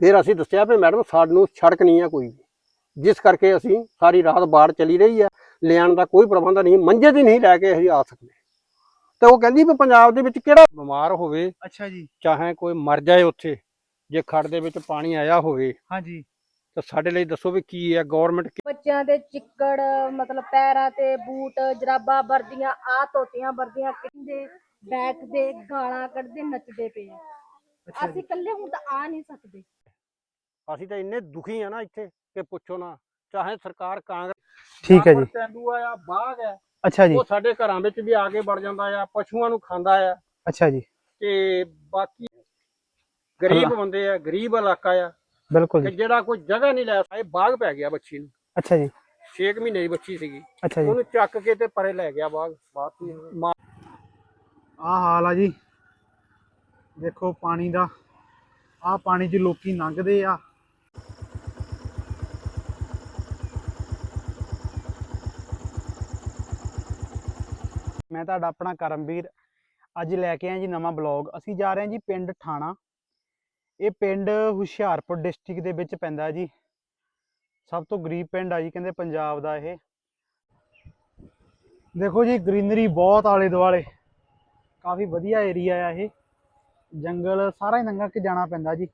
ਫਿਰ ਅਸੀਂ ਦੱਸਿਆ ਵੀ ਮੈਡਮ ਸਾਨੂੰ ਸੜਕ ਨਹੀਂ ਆ ਕੋਈ ਵੀ। ਜਿਸ ਕਰਕੇ ਅਸੀਂ ਸਾਰੀ ਰਾਤ ਬਾੜ ਚਲੀ ਰਹੀ ਆ ਲਿਆਉਣ ਦਾ ਕੋਈ ਪ੍ਰਬੰਧ ਨਹੀਂ ਮੰਜੇ ਦੀ ਨਹੀਂ ਲੈ ਕੇ ਅਸੀਂ ਆ ਸਕਦੇ। ਤੇ ਉਹ ਕਹਿੰਦੀ ਵੀ ਪੰਜਾਬ ਦੇ ਵਿੱਚ ਕਿਹੜਾ ਬਿਮਾਰ ਹੋਵੇ ਅੱਛਾ ਜੀ। ਚਾਹੇ ਕੋਈ ਮਰ ਜਾਏ ਉੱਥੇ ਜੇ ਖੜ ਦੇ ਵਿੱਚ ਪਾਣੀ ਆਇਆ ਹੋਵੇ। ਹਾਂਜੀ ਤਾਂ ਸਾਡੇ ਲਈ ਦੱਸੋ ਵੀ ਕੀ ਹੈ ਗਵਰਨਮੈਂਟ ਬੱਚਿਆਂ ਦੇ ਚਿੱਕੜ ਮਤਲਬ ਪੈਰਾਂ ਤੇ ਬੂਟ ਜਰਾਬਾਂ ਵਰਦੀਆਂ ਆ ਧੋਤੀਆਂ ਵਰਦੀਆਂ ਕਿੰਦੇ ਬੈਠਦੇ ਗਾਲਾਂ ਕੱਢਦੇ ਨੱਚਦੇ ਪਏ ਅਸੀਂ ਇਕੱਲੇ ਹੁਣ ਤਾਂ ਆ ਨਹੀਂ ਸਕਦੇ। ਅਸੀਂ ਤਾਂ ਇੰਨੇ ਦੁਖੀ ਆ ਨਾ ਇੱਥੇ ਕਿ ਪੁੱਛੋ ਨਾ ਚਾਹੇ ਸਰਕਾਰ ਕਾਂਗਰਸ ਠੀਕ ਹੈ ਜੀ। ਤੈਂਦੂਆ ਆ ਬਾਗ ਹੈ ਅੱਛਾ ਜੀ। ਉਹ ਸਾਡੇ ਘਰਾਂ ਵਿੱਚ ਵੀ ਆ ਕੇ ਵੜ ਜਾਂਦਾ ਆ ਪਸ਼ੂਆਂ ਨੂੰ ਖਾਂਦਾ ਆ। ਅੱਛਾ ਜੀ। ਤੇ ਬਾਕੀ ਗਰੀਬ ਬੰਦੇ ਆ ਗਰੀਬ ਇਲਾਕਾ ਆ ਬਿਲਕੁਲ ਜੀ। ਜਿਹੜਾ ਕੋਈ ਜਗ੍ਹਾ ਨਹੀਂ ਲੈ ਸਕਦਾ ਬਾਗ ਪੈ ਗਿਆ ਬੱਚੀ ਨੂੰ। ਅੱਛਾ ਜੀ। 6 ਮਹੀਨੇ ਦੀ ਬੱਚੀ ਸੀਗੀ। ਅੱਛਾ ਜੀ। ਉਹਨੂੰ ਚੱਕ ਕੇ ਤੇ ਪਰੇ ਲੈ ਗਿਆ ਬਾਗ ਬਾਤ ਆ ਹਾਲ ਆ ਜੀ। ਦੇਖੋ ਪਾਣੀ ਦਾ। ਆ ਪਾਣੀ 'ਚ ਲੋਕੀ ਲੰਘਦੇ ਆ। ਮੈਂ ਤੁਹਾਡਾ ਆਪਣਾ ਕਰਮਵੀਰ ਅੱਜ ਲੈ ਕੇ ਆਇਆ ਜੀ ਨਵਾਂ ਬਲੌਗ। ਅਸੀਂ ਜਾ ਰਹੇ ਹਾਂ ਜੀ ਪਿੰਡ ਠਾਣਾ। ਇਹ ਪਿੰਡ ਹੁਸ਼ਿਆਰਪੁਰ ਡਿਸਟ੍ਰਿਕਟ ਦੇ ਵਿੱਚ ਪੈਂਦਾ ਜੀ। ਸਭ ਤੋਂ ਗਰੀਬ ਪਿੰਡ ਆ ਜੀ, ਕਹਿੰਦੇ ਪੰਜਾਬ ਦਾ ਇਹ। ਦੇਖੋ ਜੀ, ਗ੍ਰੀਨਰੀ ਬਹੁਤ ਆਲੇ ਦੁਆਲੇ। ਕਾਫੀ ਵਧੀਆ ਏਰੀਆ ਆ ਇਹ। ਜੰਗਲ ਸਾਰਾ ਹੀ ਲੰਘ ਕੇ ਜਾਣਾ ਪੈਂਦਾ ਜੀ।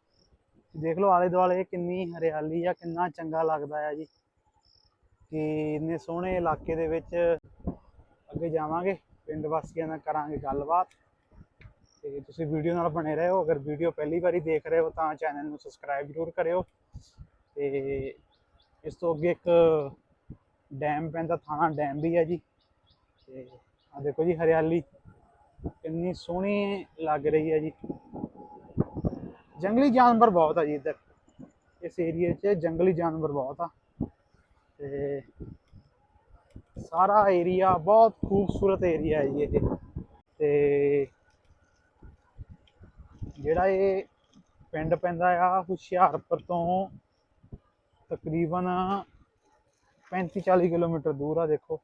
ਦੇਖ ਲਓ ਆਲੇ ਦੁਆਲੇ ਕਿੰਨੀ ਹਰਿਆਲੀ ਆ, ਕਿੰਨਾ ਚੰਗਾ ਲੱਗਦਾ ਆ ਜੀ। ਕਿ ਇੰਨੇ ਸੋਹਣੇ ਇਲਾਕੇ ਦੇ ਵਿੱਚ ਅੱਗੇ ਜਾਵਾਂਗੇ, ਪਿੰਡ ਵਾਸੀਆਂ ਨਾਲ ਕਰਾਂਗੇ ਗੱਲਬਾਤ। ਤੇ ਤੁਸੀਂ ਵੀਡੀਓ ਨਾਲ ਬਣੇ ਰਹੋ, ਅਗਰ ਵੀਡੀਓ ਪਹਿਲੀ ਵਾਰੀ ਦੇਖ ਰਹੇ ਹੋ ਤਾਂ ਚੈਨਲ ਨੂੰ ਸਬਸਕ੍ਰਾਈਬ ਜ਼ਰੂਰ ਕਰਿਓ। ਤੇ ਇਸ ਤੋਂ ਅੱਗੇ ਇੱਕ ਡੈਮ ਪੈਂਦਾ, ਥਾਣਾ ਡੈਮ ਵੀ ਹੈ ਜੀ। ਤੇ ਆ ਦੇਖੋ ਜੀ, ਹਰਿਆਲੀ ਕਿੰਨੀ ਸੋਹਣੀ ਲੱਗ ਰਹੀ ਹੈ ਜੀ। ਜੰਗਲੀ ਜਾਨਵਰ ਬਹੁਤ ਆ ਜੀ ਇੱਧਰ। ਇਸ ਏਰੀਏ 'ਚ ਜੰਗਲੀ ਜਾਨਵਰ ਬਹੁਤ ਆ। ਤੇ ਸਾਰਾ ਏਰੀਆ ਬਹੁਤ ਖੂਬਸੂਰਤ ਏਰੀਆ ਹੈ ਜੀ ਇਹ। ਤੇ ਜਿਹੜਾ ਇਹ ਪਿੰਡ ਪੈਂਦਾ ਆ, ਹੁਸ਼ਿਆਰਪੁਰ ਤੋਂ ਤਕਰੀਬਨ 35 40 ਕਿਲੋਮੀਟਰ ਦੂਰ ਆ, ਦੇਖੋ।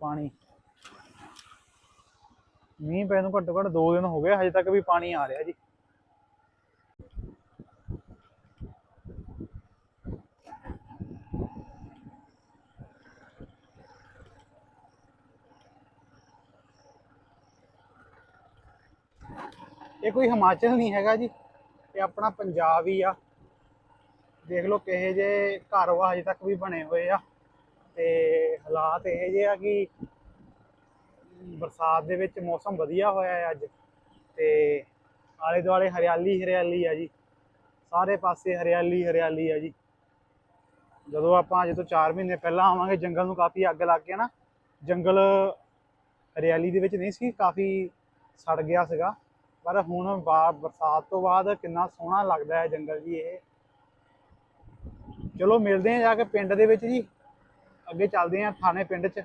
ਪਾਣੀ। ਮੀਂਹ ਪੈਣ ਨੂੰ ਘੱਟੋ ਘੱਟ 2 ਦਿਨ ਹੋ ਗਏ, ਹਜੇ ਤੱਕ ਵੀ ਪਾਣੀ ਆ ਰਿਹਾ ਜੀ। ਇਹ ਕੋਈ ਹਿਮਾਚਲ ਨਹੀਂ ਹੈਗਾ ਜੀ, ਇਹ ਆਪਣਾ ਪੰਜਾਬ ਹੀ ਆ। ਦੇਖ ਲਓ ਕਿਹੇ ਜੇ ਘਰ ਵਾ ਹਜੇ ਤੱਕ ਵੀ ਬਣੇ ਹੋਏ ਆ ਤੇ ਹਾਲਾਤ ਇਹ ਜੇ ਆ ਕਿ ਬਰਸਾਤ ਦੇ ਵਿੱਚ ਮੌਸਮ ਵਧੀਆ ਹੋਇਆ ਹੈ ਅੱਜ ਤੇ ਆਲੇ ਦੁਆਲੇ ਹਰਿਆਲੀ ਹਰਿਆਲੀ ਆ ਜੀ। ਸਾਰੇ ਪਾਸੇ ਹਰਿਆਲੀ ਹਰਿਆਲੀ ਆ ਜੀ। ਜਦੋਂ ਆਪਾਂ ਅੱਜ ਤੋਂ 4 ਮਹੀਨੇ ਪਹਿਲਾਂ ਆਵਾਂਗੇ, ਜੰਗਲ ਨੂੰ ਕਾਫੀ ਅੱਗ ਲੱਗ ਗਿਆ ਨਾ, ਜੰਗਲ ਹਰਿਆਲੀ ਦੇ ਵਿੱਚ ਨਹੀਂ ਸੀ, ਕਾਫੀ ਸੜ ਗਿਆ ਸੀਗਾ। ਪਰ ਹੁਣ ਬਾ- ਬਰਸਾਤ ਤੋਂ ਬਾਅਦ ਕਿੰਨਾ ਸੋਹਣਾ ਲੱਗਦਾ ਹੈ ਜੰਗਲ ਜੀ ਇਹ। ਚਲੋ ਮਿਲਦੇ ਹਾਂ ਜਾ ਕੇ ਪਿੰਡ ਦੇ ਵਿੱਚ ਜੀ। ਅੱਗੇ ਚੱਲਦੇ ਹਾਂ ਥਾਣੇ ਪਿੰਡ 'ਚ।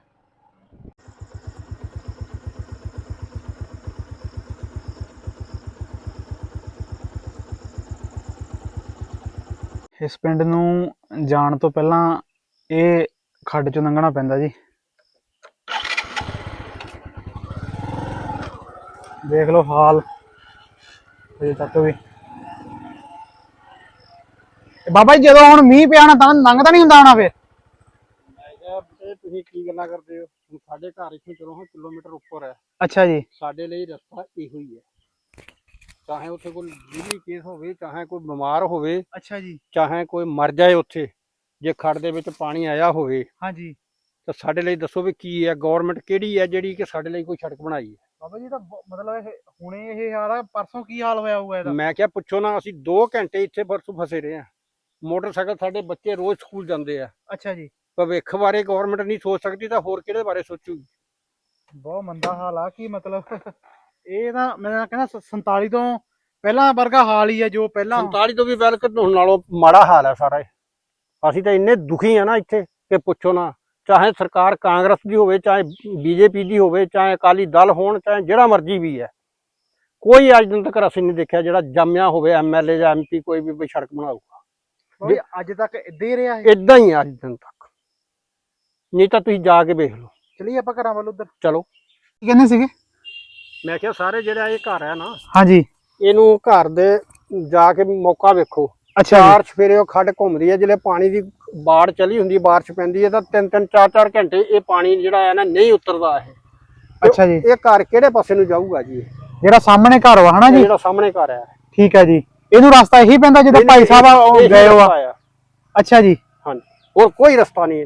ਇਸ ਪਿੰਡ ਨੂੰ ਜਾਣ ਤੋਂ ਪਹਿਲਾਂ ਇਹ ਖੱਡ ਚੋਂ ਲੰਘਣਾ ਪੈਂਦਾ ਜੀ। ਦੇਖ ਲਓ ਹਾਲ। ਅਜੇ ਤੱਕ ਵੀ। ਤੇ ਬਾਬਾ ਜੀ ਜਦੋਂ ਹੁਣ ਮੀਂਹ ਪਿਆ ਨਾ ਤਾਂ ਲੰਘਦਾ ਨਹੀਂ ਹੁੰਦਾ ਹੋਣਾ ਫਿਰ? ਮੈਂ ਕਿਹਾ ਬੇਟੇ ਤੁਸੀਂ ਕੀ ਗੱਲਾਂ ਕਰਦੇ ਹੋ? ਹੁਣ ਸਾਡੇ ਘਰ ਇੱਥੋਂ ਚਲੋ ਹਾਂ ਕਿਲੋਮੀਟਰ ਉੱਪਰ ਹੈ। ਅੱਛਾ ਜੀ। ਸਾਡੇ ਲਈ ਰਸਤਾ ਇਹੋ ਹੀ ਹੈ। ਚਾਹੇ ਉੱਥੇ ਕੋਈ ਕੇਸ ਹੋਵੇ ਚਾਹੇ ਕੋਈ ਬਿਮਾਰ ਹੋਵੇ ਅੱਛਾ ਜੀ। ਚਾਹੇ ਕੋਈ ਮਰ ਜਾਏ ਉੱਥੇ ਜੇ ਖੜ ਦੇ ਵਿੱਚ ਪਾਣੀ ਆਇਆ ਹੋਵੇ ਹਾਂਜੀ। ਤਾਂ ਸਾਡੇ ਲਈ ਦੱਸੋ ਵੀ ਕੀ ਹੈ ਗਵਰਨਮੈਂਟ ਕਿਹੜੀ ਹੈ ਜਿਹੜੀ ਕਿ ਸਾਡੇ ਲਈ ਕੋਈ ਸੜਕ ਬਣਾਈ ਹੈ? ਬਾਬਾ ਜੀ ਤਾਂ ਬ- ਮਤਲਬ ਇਹ ਹੁਣੇ ਇਹ ਹਾਲ ਆ ਪਰਸੋਂ ਕੀ ਹਾਲ ਹੋਇਆ ਹੋਊਗਾ ਇਹਦਾ? ਮੈਂ ਕਿਹਾ ਪੁੱਛੋ ਨਾ ਅਸੀਂ 2 ਘੰਟੇ ਇੱਥੇ ਬਰਸੋਂ ਫਸੇ ਰਹੇ ਹਾਂ ਮੋਟਰਸਾਈਕਲ ਸਾਡੇ ਬੱਚੇ ਰੋਜ਼ ਸਕੂਲ ਜਾਂਦੇ ਆ। ਅੱਛਾ ਜੀ। ਭਵਿੱਖ ਬਾਰੇ ਗਵਰਨਮੈਂਟ ਨਹੀਂ ਸੋਚ ਸਕਦੀ ਤਾਂ ਹੋਰ ਕਿਹਦੇ ਬਾਰੇ ਸੋਚੂਗੀ? ਬਹੁਤ ਮੰਦਾ ਹਾਲ ਆ ਕਿ ਮਤਲਬ? ਇਹ ਤਾਂ ਮੈਂ ਕਹਿੰਦਾ ਸ- 47 ਤੋਂ ਪਹਿਲਾਂ ਵਰਗਾ ਹਾਲ ਹੀ ਆ ਜੋ ਪਹਿਲਾਂ। 47 ਤੋਂ ਵੀ ਵੈਲਕਮ ਹੁਣ ਨਾਲੋਂ ਮਾੜਾ ਹਾਲ ਹੈ ਸਾਰਾ ਇਹ। ਅਸੀਂ ਤਾਂ ਇੰਨੇ ਦੁਖੀ ਆ ਨਾ ਇੱਥੇ ਕਿ ਪੁੱਛੋ ਨਾ। ਚਾਹੇ ਸਰਕਾਰ ਕਾਂਗਰਸ ਦੀ ਹੋਵੇ ਚਾਹੇ ਬੀਜੇਪੀ ਦੀ ਹੋਵੇ ਚਾਹੇ ਅਕਾਲੀ ਦਲ ਹੋਣ ਚਾਹੇ ਜਿਹੜਾ ਮਰਜ਼ੀ ਵੀ ਹੈ। ਕੋਈ ਅੱਜ ਦਿਨ ਤੱਕ ਅਸੀਂ ਨਹੀਂ ਦੇਖਿਆ ਜਿਹੜਾ ਜੰਮਿਆ ਹੋਵੇ ਐਮਐਲਏ ਜਾਂ ਐਮਪੀ ਕੋਈ ਵੀ ਸੜਕ ਬਣਾਊਗਾ। ਜੀ, ਅੱਜ ਤੱਕ ਇੱਦਾਂ ਹੀ ਰਿਹਾ ਇਹ? ਇਦਾਂ ਹੀ ਆ ਅੱਜ ਦਿਨ ਤੱਕ। ਨਹੀਂ ਤਾਂ ਤੁਸੀਂ ਜਾ ਕੇ ਵੇਖ ਲਓ। ਚਲਿਏ ਆਪਾਂ ਘਰਾਂ ਵੱਲ ਉਧਰ। ਚਲੋ। ਕੀ ਕਹਿੰਦੇ ਸੀਗੇ? ਮੈਂ ਕਿਹਾ ਸਾਰੇ ਜਿਹੜਾ ਇਹ ਘਰ ਹੈ ਨਾ ਹਾਂਜੀ। ਇਹਨੂੰ ਘਰ ਦੇ ਜਾ ਕੇ ਮੌਕਾ ਵੇਖੋ। ਅੱਛਾ ਚਾਰ ਸਵੇਰੇ ਉਹ ਖੱਡ ਘੁੰਮਦੀ ਹੈ ਜਿਹੜੇ ਪਾਣੀ ਦੀ ਬਾੜ ਚਲੀ ਹੁੰਦੀ ਬਾਰਿਸ਼ ਪੈਂਦੀ ਹੈ ਤਾਂ ਤਿੰਨ ਤਿੰਨ ਚਾਰ ਚਾਰ ਘੰਟੇ ਇਹ ਪਾਣੀ ਜਿਹੜਾ ਹੈ ਨਾ ਨਹੀਂ ਉਤਰਦਾ ਇਹ। ਅੱਛਾ ਜੀ। ਇਹ ਘਰ ਕਿਹੜੇ ਪਾਸੇ ਨੂੰ ਜਾਊਗਾ ਜੀ ਇਹ? ਜਿਹੜਾ ਸਾਹਮਣੇ ਘਰ ਵਾ ਹਨਾ ਇਹ ਜੀ ਜਿਹੜਾ ਸਾਹਮਣੇ ਘਰ ਹੈ। ਠੀਕ ਹੈ ਜੀ। ਇਹਨੂੰ ਰਸਤਾ ਇਹੀ ਪੈਂਦਾ ਜਦੋਂ ਭਾਈ ਸਾਹਿਬ ਇਹੀ ਗਏ ਹੋ। ਅੱਛਾ ਜੀ। ਹਾਂਜੀ। ਹੋਰ ਕੋਈ ਰਸਤਾ ਨਹੀਂ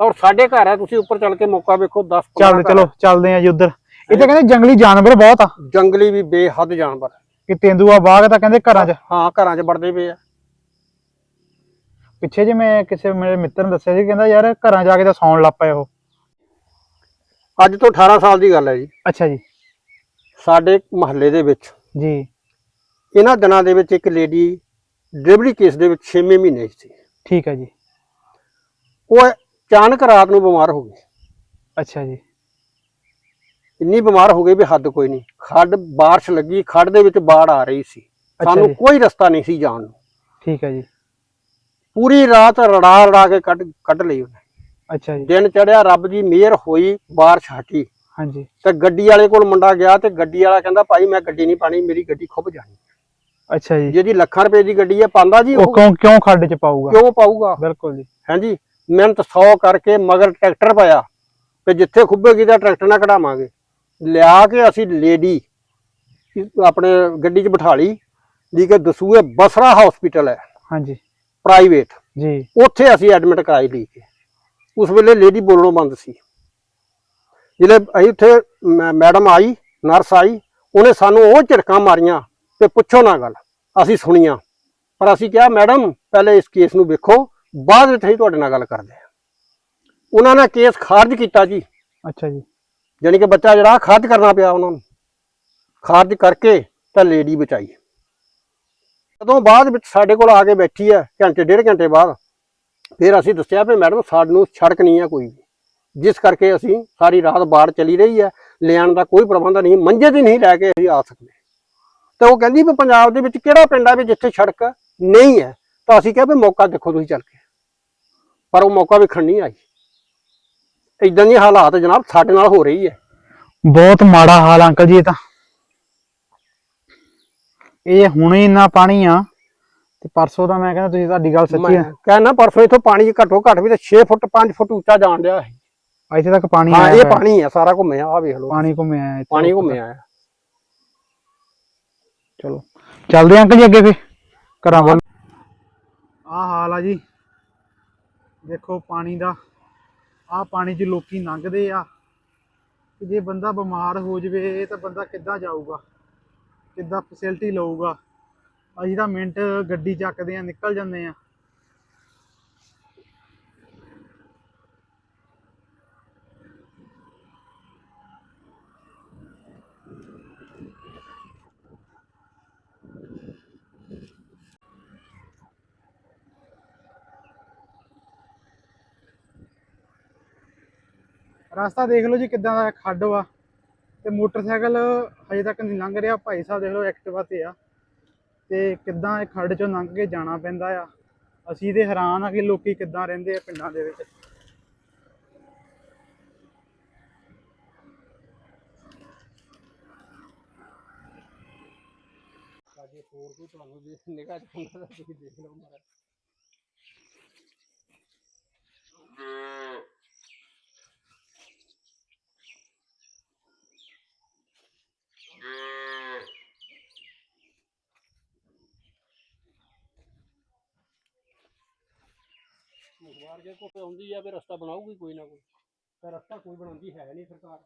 ਔਰ ਸਾਡੇ ਘਰ ਹੈ ਤੁਸੀਂ ਉੱਪਰ ਚੱਲ ਕੇ ਮੌਕਾ ਵੇਖੋ 10 ਚੱਲ ਚਲੋ ਚੱਲਦੇ ਆ ਜੀ ਉਧਰ। ਇੱਥੇ ਕਹਿੰਦੇ ਜੰਗਲੀ ਜਾਨਵਰ ਬਹੁਤ ਆ। ਜੰਗਲੀ ਵੀ ਬੇਹੱਦ ਜਾਨਵਰ। ਕਿ ਤੇਂਦੂਆ ਬਾਗ ਤਾਂ ਕਹਿੰਦੇ ਘਰਾਂ 'ਚ। ਹਾਂ ਘਰਾਂ 'ਚ ਵੜਦੇ ਪਏ ਆ। ਪਿੱਛੇ ਜੇ ਮੈਂ ਕਿਸੇ ਮੇਰੇ ਮਿੱਤਰ ਨੇ ਦੱਸਿਆ ਸੀ ਕਹਿੰਦਾ ਯਾਰ ਘਰਾਂ ਜਾ ਕੇ ਤਾਂ ਸੌਣ ਲੱਗ ਪਏ ਉਹ। ਅੱਜ ਤੋਂ 18 ਸਾਲ ਦੀ ਗੱਲ ਹੈ ਜੀ। ਅੱਛਾ ਜੀ। ਸਾਡੇ ਮਹੱਲੇ ਦੇ ਵਿੱਚ ਜੀ। ਇਹਨਾਂ ਦਿਨਾਂ ਦੇ ਵਿੱਚ ਇੱਕ ਲੇਡੀ ਡਿਲੀਵਰੀ ਕੇਸ ਦੇ ਵਿੱਚ 6ਵੇਂ ਮਹੀਨੇ ਸੀ। ਠੀਕ ਹੈ ਜੀ। ਉਹ ਅਚਾਨਕ ਰਾਤ ਨੂੰ ਬਿਮਾਰ ਹੋ ਗਈ। ਅੱਛਾ ਜੀ। ਇੰਨੀ ਬਿਮਾਰ ਹੋ ਗਈ ਵੀ ਹੱਦ ਕੋਈ ਨਹੀਂ। ਖੱਡ ਬਾਰਿਸ਼ ਲੱਗੀ ਖੱਡ ਦੇ ਵਿੱਚ ਬਾੜ ਆ ਰਹੀ ਸੀ। ਸਾਨੂੰ ਕੋਈ ਰਸਤਾ ਨਹੀਂ ਸੀ ਜਾਣ ਨੂੰ। ਠੀਕ ਹੈ ਜੀ। ਪੂਰੀ ਰਾਤ ਰੜਾ ਰੜਾ ਕੇ ਕੱਢ ਕੱਢ ਲਈ ਉਹਨੇ। ਅੱਛਾ ਜੀ। ਦਿਨ ਚੜਿਆ ਰੱਬ ਦੀ ਮਿਹਰ ਹੋਈ ਬਾਰਿਸ਼ ਹਟੀ। ਹਾਂਜੀ। ਤੇ ਗੱਡੀ ਵਾਲੇ ਕੋਲ ਮੁੰਡਾ ਗਿਆ ਤੇ ਗੱਡੀ ਵਾਲਾ ਕਹਿੰਦਾ ਭਾਈ ਮੈਂ ਗੱਡੀ ਨਹੀਂ ਪਾਣੀ ਮੇਰੀ ਗੱਡੀ ਖੁੱਭ ਜਾਣੀ। ਅੱਛਾ ਜੀ। ਜਿਹਦੀ ਲੱਖਾਂ ਰੁਪਏ ਦੀ ਗੱਡੀ ਹੈ ਪਾਉਂਦਾ ਜੀ ਉਹ ਕਿਉਂ ਕਿਉਂ ਖੱਡ 'ਚ ਪਾਊਗਾ? ਕਿਉਂ ਪਾਊਗਾ? ਬਿਲਕੁਲ ਜੀ। ਹਾਂਜੀ ਮਿਹਨਤ 100 ਕਰਕੇ ਮਗਰ ਟਰੈਕਟਰ ਪਾਇਆ। ਤੇ ਜਿੱਥੇ ਖੁੱਬੇਗੀ ਤਾਂ ਟਰੈਕਟਰ ਨਾਲ ਕਢਾਵਾਂਗੇ। ਲਿਆ ਕੇ ਅਸੀਂ ਲੇਡੀ ਆਪਣੇ ਗੱਡੀ 'ਚ ਬਿਠਾ ਲਈ ਜੀ ਕਿ ਦਸੂਏ ਬਸਰਾ ਹਸਪੀਟਲ ਹੈ। ਹਾਂਜੀ। ਪ੍ਰਾਈਵੇਟ ਜੀ। ਉੱਥੇ ਅਸੀਂ ਐਡਮਿਟ ਕਰਾਈ ਲਈ ਕੇ। ਉਸ ਵੇਲੇ ਲੇਡੀ ਬੋਲਣੋਂ ਬੰਦ ਸੀ। ਜਿਹੜੇ ਅਸੀਂ ਉੱਥੇ ਮੈਡਮ ਆਈ ਨਰਸ ਆਈ ਉਹਨੇ ਸਾਨੂੰ ਉਹ ਝਿੜਕਾਂ ਮਾਰੀਆਂ ਤੇ ਪੁੱਛੋ ਨਾ ਗੱਲ ਅਸੀਂ ਸੁਣੀਆਂ। ਪਰ ਅਸੀਂ ਕਿਹਾ ਮੈਡਮ ਪਹਿਲੇ ਇਸ ਕੇਸ ਨੂੰ ਵੇਖੋ ਬਾਅਦ ਵਿੱਚ ਅਸੀਂ ਤੁਹਾਡੇ ਨਾਲ ਗੱਲ ਕਰਦੇ ਹਾਂ। ਉਹਨਾਂ ਨੇ ਕੇਸ ਖਾਰਜ ਕੀਤਾ ਜੀ। ਅੱਛਾ ਜੀ। ਯਾਨੀ ਕਿ ਬੱਚਾ ਜਿਹੜਾ ਖਾਰਜ ਕਰਨਾ ਪਿਆ ਉਹਨਾਂ ਨੂੰ। ਖਾਰਜ ਕਰਕੇ ਤਾਂ ਲੇਡੀ ਬਚਾਈ। ਜਦੋਂ ਬਾਅਦ ਵਿੱਚ ਸਾਡੇ ਕੋਲ ਆ ਕੇ ਬੈਠੀ ਹੈ ਘੰਟੇ, ਡੇਢ ਘੰਟੇ ਬਾਅਦ। ਫਿਰ ਅਸੀਂ ਦੱਸਿਆ ਵੀ ਮੈਡਮ, ਸਾਨੂੰ ਸੜਕ ਨਹੀਂ ਹੈ ਕੋਈ ਵੀ। ਜਿਸ ਕਰਕੇ ਅਸੀਂ ਸਾਰੀ ਰਾਤ ਬਾੜ ਚਲੀ ਰਹੀ ਹੈ ਲਿਆਉਣ ਦਾ ਕੋਈ ਪ੍ਰਬੰਧ ਨਹੀਂ, ਮੰਜੇ ਤੇ ਨਹੀਂ ਲੈ ਕੇ ਅਸੀਂ ਆ ਸਕਦੇ। ਤੇ ਉਹ ਕਹਿੰਦੀ ਵੀ ਪੰਜਾਬ ਦੇ ਵਿੱਚ ਕਿਹੜਾ ਪਿੰਡ ਆ ਵੀ ਜਿੱਥੇ ਸੜਕ ਨਹੀਂ ਹੈ? ਤਾਂ ਅਸੀਂ ਕਿਹਾ ਵੀ ਮੌਕਾ ਦੇਖੋ ਤੁਸੀਂ ਚੱਲ ਕੇ। ਪਰ ਉਹ ਮੌਕਾ ਵੇਖਣ ਨਹੀਂ ਆਈ। ਇਦਾਂ ਦੀ ਹਾਲਾਤ ਜਨਾਬ ਸਾਡੇ ਨਾਲ ਹੋ ਰਹੀ ਹੈ। ਬਹੁਤ ਮਾੜਾ ਹਾਲ ਅੰਕਲ ਜੀ ਇਹ ਤਾਂ। ਇਹ ਹੁਣੇ ਇੰਨਾ ਪਾਣੀ ਆ ਤੇ ਪਰਸੋਂ ਦਾ ਮੈਂ ਕਹਿੰਦਾ ਤੁਸੀਂ ਤੁਹਾਡੀ ਗੱਲ ਸੱਚੀ ਆ। ਕਹਿੰਦਾ ਪਰਸੋਂ ਇਥੋਂ ਪਾਣੀ ਘੱਟੋ ਘੱਟ ਵੀ ਤਾਂ 6 ਫੁੱਟ 5 ਫੁੱਟ ਉੱਚਾ ਜਾਣ ਡਿਆ ਹੈ ਇੱਥੇ ਤੱਕ ਪਾਣੀ ਹਾਂ ਇਹ। ਪਾਣੀ ਹੈ ਸਾਰਾ ਘੁੰਮਿਆ ਆ ਵੇਖ ਲਓ। ਪਾਣੀ ਘੁੰਮਿਆ ਇੱਥੇ। ਪਾਣੀ ਘੁੰਮਿਆ ਹੈ। ਚਲੋ। ਚੱਲਦੇ ਆਂ ਅੰਕਲ ਜੀ ਅੱਗੇ ਫੇ ਘਰਾਂ ਵੱਲ। ਆ ਹਾਲ ਆ ਜੀ। ਦੇਖੋ ਪਾਣੀ ਦਾ ਆ ਪਾਣੀ 'ਚ ਲੋਕੀ ਲੰਘਦੇ ਆ। ਜੇ ਬੰਦਾ ਬਿਮਾਰ ਹੋ ਜਵੇ ਤਾਂ ਬੰਦਾ ਕਿੱਦਾਂ ਜਾਊਗਾ? ਕਿੱਦਾਂ ਫੈਸਿਲਿਟੀ ਲਊਗਾ। ਅਸੀਂ ਤਾਂ ਮਿੰਟ ਗੱਡੀ ਚੱਕਦੇ ਆ ਨਿਕਲ ਜਾਂਦੇ ਆ ਰਸਤਾ ਦੇਖ ਲਓ ਜੀ ਕਿੱਦਾਂ ਦਾ ਖੱਡ ਵਾ। ਤੇ ਮੋਟਰਸਾਈਕਲ ਹਜੇ ਤੱਕ ਨਹੀਂ ਲੰਘ ਰਿਹਾ। ਭਾਈ ਸਾਹਿਬ ਦੇਖ ਲਓ ਐਕਟਿਵਾ ਤੇ ਆ। ਤੇ ਕਿੱਦਾਂ ਇਹ ਖੱਡ ਚੋਂ ਲੰਘ ਕੇ ਜਾਣਾ ਪੈਂਦਾ ਆ। ਅਸੀਂ ਤੇ ਹੈਰਾਨ ਆ ਕਿ ਲੋਕੀ ਕਿੱਦਾਂ ਰਹਿੰਦੇ ਆ ਪਿੰਡਾਂ ਦੇ ਵਿੱਚ। ਸਾਡੇ ਹੋਰ ਕੋਈ ਤੁਹਾਨੂੰ ਦੇਖ ਨਿਗਾਹ ਚਾਹੁੰਦਾ ਤਾਂ ਤੁਸੀਂ ਦੇਖ ਲਓ ਮਾਰਾ ਮੁਖਬਾਰ ਜੇ ਕੋਈ ਆਉਂਦੀ ਆ ਵੀ ਰਸਤਾ ਬਣਾਊਗੀ ਕੋਈ ਨਾ ਕੋਈ। ਤਾਂ ਰਸਤਾ ਕੋਈ ਬਣਾਉਂਦੀ ਹੈ ਨਹੀਂ ਸਰਕਾਰ।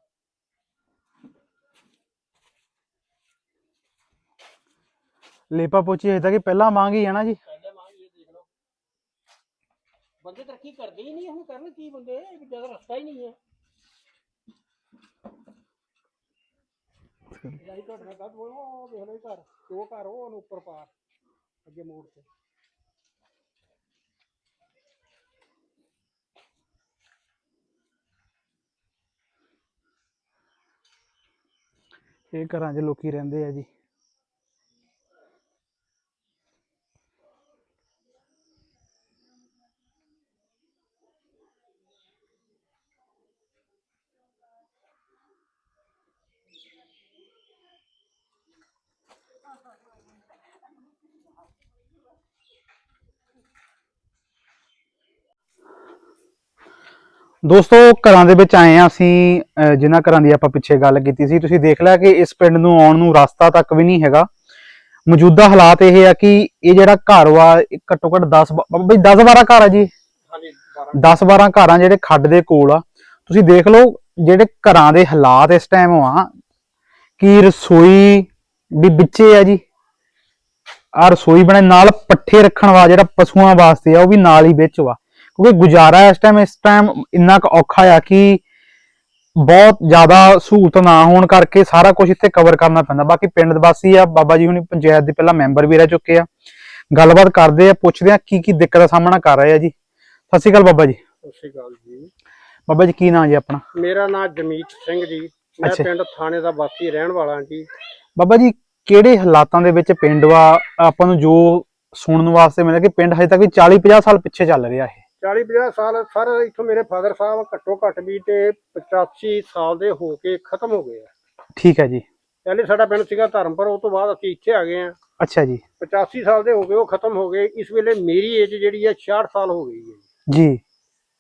ਲੇਪਾ ਪੋਚੀ ਹਜੇ ਤੱਕ ਹੀ ਪਹਿਲਾਂ ਮੰਗ ਹੀ ਆ ਨਾ ਜੀ। ਪਹਿਲੇ ਮਾਂ ਇਹ ਦੇਖ ਲਓ। ਬੰਦੇ ਤਰੱਕੀ ਕਰਦੇ ਹੀ ਨਹੀਂ ਹੁਣ ਕਰਨ ਕੀ ਬੰਦੇ? ਜ਼ਿਆਦਾ ਰਸਤਾ ਹੀ ਨਹੀਂ ਹੈ ਜਾਈ ਤੁਹਾਡੇ ਨਾਲ ਗੱਲ ਬੋਲੋ ਦੇਖ ਲਓ ਇਹ ਘਰ ਦੋ ਘਰ ਉਹ ਉਹਨੂੰ ਉੱਪਰ ਪਾਰ ਅੱਗੇ ਮੋੜ ਤੇ। ਇਹ ਘਰਾਂ 'ਚ ਲੋਕੀ ਰਹਿੰਦੇ ਆ ਜੀ। ਦੋਸਤੋ ਘਰਾਂ ਦੇ ਵਿੱਚ ਆਏ ਆ ਅਸੀਂ ਜਿਨ੍ਹਾਂ ਘਰਾਂ ਦੀ ਆਪਾਂ ਪਿੱਛੇ ਗੱਲ ਕੀਤੀ ਸੀ। ਤੁਸੀਂ ਦੇਖ ਲਿਆ ਕਿ ਇਸ ਪਿੰਡ ਨੂੰ ਆਉਣ ਨੂੰ ਰਸਤਾ ਤੱਕ ਵੀ ਨਹੀਂ ਹੈਗਾ। ਮੌਜੂਦਾ ਹਾਲਾਤ ਇਹ ਆ ਕਿ ਇਹ ਜਿਹੜਾ ਘਰ ਵਾ ਘੱਟੋ ਘੱਟ 10 ਬਈ 10 12 ਘਰ ਆ ਜੀ। ਹਾਂਜੀ 10 12 ਘਰਾਂ ਜਿਹੜੇ ਖੱਡ ਦੇ ਕੋਲ ਆ। ਤੁਸੀਂ ਦੇਖ ਲਓ ਜਿਹੜੇ ਘਰਾਂ ਦੇ ਹਾਲਾਤ ਇਸ ਟਾਈਮ ਆ ਕਿ ਰਸੋਈ ਵੀ ਵਿੱਚੇ ਆ ਜੀ। ਆ ਰਸੋਈ ਬਣੇ ਨਾਲ ਪੱਠੇ ਰੱਖਣ ਵਾ ਜਿਹੜਾ ਪਸ਼ੂਆਂ ਵਾਸਤੇ ਆ ਉਹ ਵੀ ਨਾਲ ਹੀ ਵਿੱਚ ਵਾ। ਕਿਉਂਕਿ ਗੁਜ਼ਾਰਾ ਇਸ ਟਾਈਮ ਇਸ ਟਾਈਮ ਇੰਨਾ ਕੁ ਔਖਾ ਆ ਕਿ ਬਹੁਤ ਜ਼ਿਆਦਾ ਸਹੂਲਤ ਨਾ ਹੋਣ ਕਰਕੇ ਸਾਰਾ ਕੁਝ ਇੱਥੇ ਕਵਰ ਕਰਨਾ ਪੈਂਦਾ। ਬਾਕੀ ਪਿੰਡ ਦੇ ਵਾਸੀ ਆ ਬਾਬਾ ਜੀ ਹੁਣੀ ਪੰਚਾਇਤ ਦੇ ਪਹਿਲਾਂ ਮੈਂਬਰ ਵੀ ਰਹਿ ਚੁੱਕੇ ਆ। ਗੱਲਬਾਤ ਕਰਦੇ ਆ ਪੁੱਛਦੇ ਆ ਕੀ ਕੀ ਦਿੱਕਤ ਦਾ ਸਾਹਮਣਾ ਕਰ ਰਹੇ ਆ ਜੀ। ਸਤਿ ਸ਼੍ਰੀ ਅਕਾਲ ਬਾਬਾ ਜੀ। ਸਤਿ ਸ਼੍ਰੀ ਅਕਾਲ ਜੀ। ਬਾਬਾ ਜੀ ਕੀ ਨਾਂ ਜੀ ਆਪਣਾ? ਮੇਰਾ ਨਾਮ ਜਮੀਤ ਸਿੰਘ ਜੀ। ਮੈਂ। ਪਿੰਡ ਥਾਣੇ ਦਾ ਵਾਸੀ ਰਹਿਣ ਵਾਲਾ ਹਾਂ ਜੀ। ਬਾਬਾ ਜੀ ਕਿਹੜੇ ਹਾਲਾਤਾਂ ਦੇ ਵਿੱਚ ਪਿੰਡ ਵਾ ਆਪਾਂ ਨੂੰ ਜੋ ਸੁਣਨ ਵਾਸਤੇ ਮਿਲਿਆ ਕਿ ਪਿੰਡ ਹਜੇ ਤੱਕ ਵੀ 40 50 ਸਾਲ ਪਿੱਛੇ ਚੱਲ ਰਿਹਾ ਇਹ? 40 50 ਸਾਲ ਸਰ ਇੱਥੋਂ ਮੇਰੇ ਫਾਦਰ ਸਾਹਿਬ ਘੱਟੋ ਘੱਟ ਵੀ ਤੇ 85 ਸਾਲ ਦੇ ਹੋ ਕੇ ਖਤਮ ਹੋ ਗਏ ਆ। ਠੀਕ ਹੈ ਜੀ। ਪਹਿਲੇ ਸਾਡਾ ਪਿੰਡ ਸੀਗਾ ਧਰਮਪੁਰ ਉਹ ਤੋਂ ਬਾਅਦ ਅਸੀਂ ਇੱਥੇ ਆ ਗਏ ਆ। ਅੱਛਾ ਜੀ। 85 ਸਾਲ ਦੇ ਹੋ ਗਏ ਉਹ ਖਤਮ ਹੋ ਗਏ। ਇਸ ਵੇਲੇ ਮੇਰੀ ਏਜ ਜਿਹੜੀ ਹੈ 66 ਸਾਲ ਹੋ ਗਈ ਹੈ ਜੀ।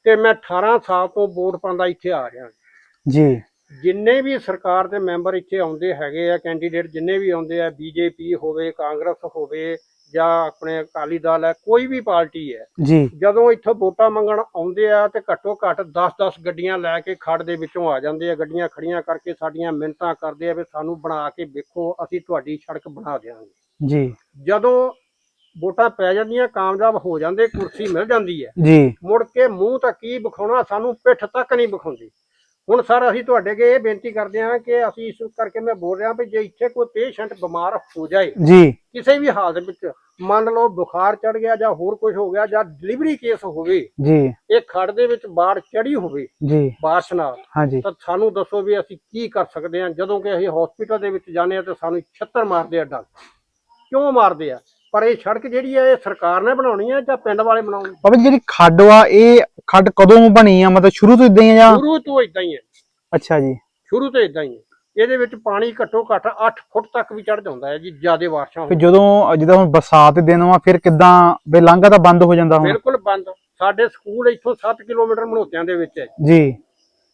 ਤੇ ਮੈਂ 18 ਸਾਲ ਤੋਂ ਵੋਟ ਪਾਉਂਦਾ ਇੱਥੇ ਆ ਰਿਹਾ ਜੀ। ਜਿੰਨੇ ਵੀ ਸਰਕਾਰ ਦੇ ਮੈਂਬਰ ਇੱਥੇ ਆਉਂਦੇ ਹੈਗੇ ਆ ਕੈਂਡੀਡੇਟ ਜਿੰਨੇ ਵੀ ਆਉਂਦੇ ਆ ਬੀਜੇਪੀ ਹੋਵੇ ਕਾਂਗਰਸ ਹੋਵੇ ਜਾਂ ਆਪਣੇ ਅਕਾਲੀ ਦਲ ਹੈ ਕੋਈ ਵੀ ਪਾਰਟੀ ਹੈ ਜੀ। ਜਦੋਂ ਇੱਥੋਂ ਵੋਟਾਂ ਮੰਗਣ ਆਉਂਦੇ ਆ ਤੇ ਘੱਟੋ ਘੱਟ 10-10 ਗੱਡੀਆਂ ਲੈ ਕੇ ਖੜ ਦੇ ਵਿੱਚੋਂ ਆ ਜਾਂਦੇ ਆ ਗੱਡੀਆਂ ਖੜੀਆਂ ਕਰਕੇ ਸਾਡੀਆਂ ਮਿੰਨਤਾਂ ਕਰਦੇ ਆ ਵੀ ਸਾਨੂੰ ਬਣਾ ਕੇ ਵੇਖੋ ਅਸੀਂ ਤੁਹਾਡੀ ਸੜਕ ਬਣਾ ਦਿਆਂਗੇ। ਜੀ। ਜਦੋਂ ਵੋਟਾਂ ਪੈ ਜਾਂਦੀਆਂ ਕਾਮਯਾਬ ਹੋ ਜਾਂਦੇ ਕੁਰਸੀ ਮਿਲ ਜਾਂਦੀ ਹੈ ਜੀ। ਮੁੜ ਕੇ ਮੂੰਹ ਤੱਕ ਕੀ ਵਿਖਾਉਣਾ ਸਾਨੂੰ ਪਿੱਠ ਤੱਕ ਨਹੀਂ ਵਿਖਾਉਂਦੀ। ਹੁਣ ਸਰ ਅਸੀਂ ਤੁਹਾਡੇ ਅੱਗੇ ਇਹ ਬੇਨਤੀ ਕਰਦੇ ਹਾਂ ਕਿ ਅਸੀਂ ਇਸ ਕਰਕੇ ਮੈਂ ਬੋਲ ਰਿਹਾ ਵੀ ਜੇ ਇੱਥੇ ਕੋਈ ਪੇਸ਼ੈਂਟ ਬਿਮਾਰ ਹੋ ਜਾਏ ਜੀ। ਕਿਸੇ ਵੀ ਹਾਲਤ ਵਿੱਚ ਮੰਨ ਲਓ ਬੁਖਾਰ ਚੜ ਗਿਆ ਜਾਂ ਹੋਰ ਕੁਝ ਹੋ ਗਿਆ ਜਾਂ ਡਿਲੀਵਰੀ ਕੇਸ ਹੋਵੇ ਜੀ। ਇਹ ਖੜ ਦੇ ਵਿੱਚ ਬਾੜ ਚੜੀ ਹੋਵੇ ਜੀ। ਬਾਰਿਸ਼ ਨਾਲ ਹਾਂਜੀ। ਤਾਂ ਸਾਨੂੰ ਦੱਸੋ ਵੀ ਅਸੀਂ ਕੀ ਕਰ ਸਕਦੇ ਹਾਂ। ਜਦੋਂ ਕਿ ਅਸੀਂ ਹਸਪੀਟਲ ਦੇ ਵਿੱਚ ਜਾਂਦੇ ਹਾਂ ਤੇ ਸਾਨੂੰ ਛੱਤਰ ਮਾਰਦੇ ਆ ਡਾਕਟਰ। ਕਿਉਂ ਮਾਰਦੇ ਆ? ਪਰ ਇਹ ਸੜਕ ਜਿਹੜੀ ਹੈ ਇਹ ਸਰਕਾਰ ਨੇ ਬਣਾਉਣੀ ਹੈ ਜਾਂ ਪਿੰਡ ਵਾਲੇ ਬਣਾਉਣੀ? ਬਾਬਾ ਜੀ ਜਿਹੜੀ ਖੱਡ ਵਾ ਇਹ ਖੱਡ ਕਦੋਂ ਬਣੀ ਆ? ਮਤਲਬ ਸ਼ੁਰੂ ਤੋਂ ਇਦਾਂ ਹੀ ਆ ਜਾਂ? ਸ਼ੁਰੂ ਤੋਂ ਇਦਾਂ ਹੀ ਹੈ ਅੱਛਾ ਜੀ। ਸ਼ੁਰੂ ਤੋਂ ਇਦਾਂ ਹੀ ਹੈ ਇਹਦੇ ਵਿੱਚ ਪਾਣੀ ਘੱਟੋ ਘੱਟ 8 ਫੁੱਟ ਤੱਕ ਵੀ ਚੜ ਜਾਂਦਾ ਹੈ ਜੀ ਜਿਆਦੇ ਬਾਰਿਸ਼ਾਂ ਫਿਰ ਹੋਣ। ਜਦੋਂ ਜਿੱਦਾਂ ਹੁਣ ਬਰਸਾਤ ਦੇ ਦਿਨ ਵਾ ਫਿਰ ਕਿਦਾਂ? ਬੇ ਲਾਂਘਾ ਤਾਂ ਬੰਦ ਹੋ ਜਾਂਦਾ ਹੁਣ। ਬਿਲਕੁਲ ਬੰਦ। ਸਾਡੇ ਸਕੂਲ ਇੱਥੋਂ 7 ਕਿਲੋਮੀਟਰ ਮਨੋਤਿਆਂ ਦੇ ਵਿੱਚ ਹੈ ਜੀ।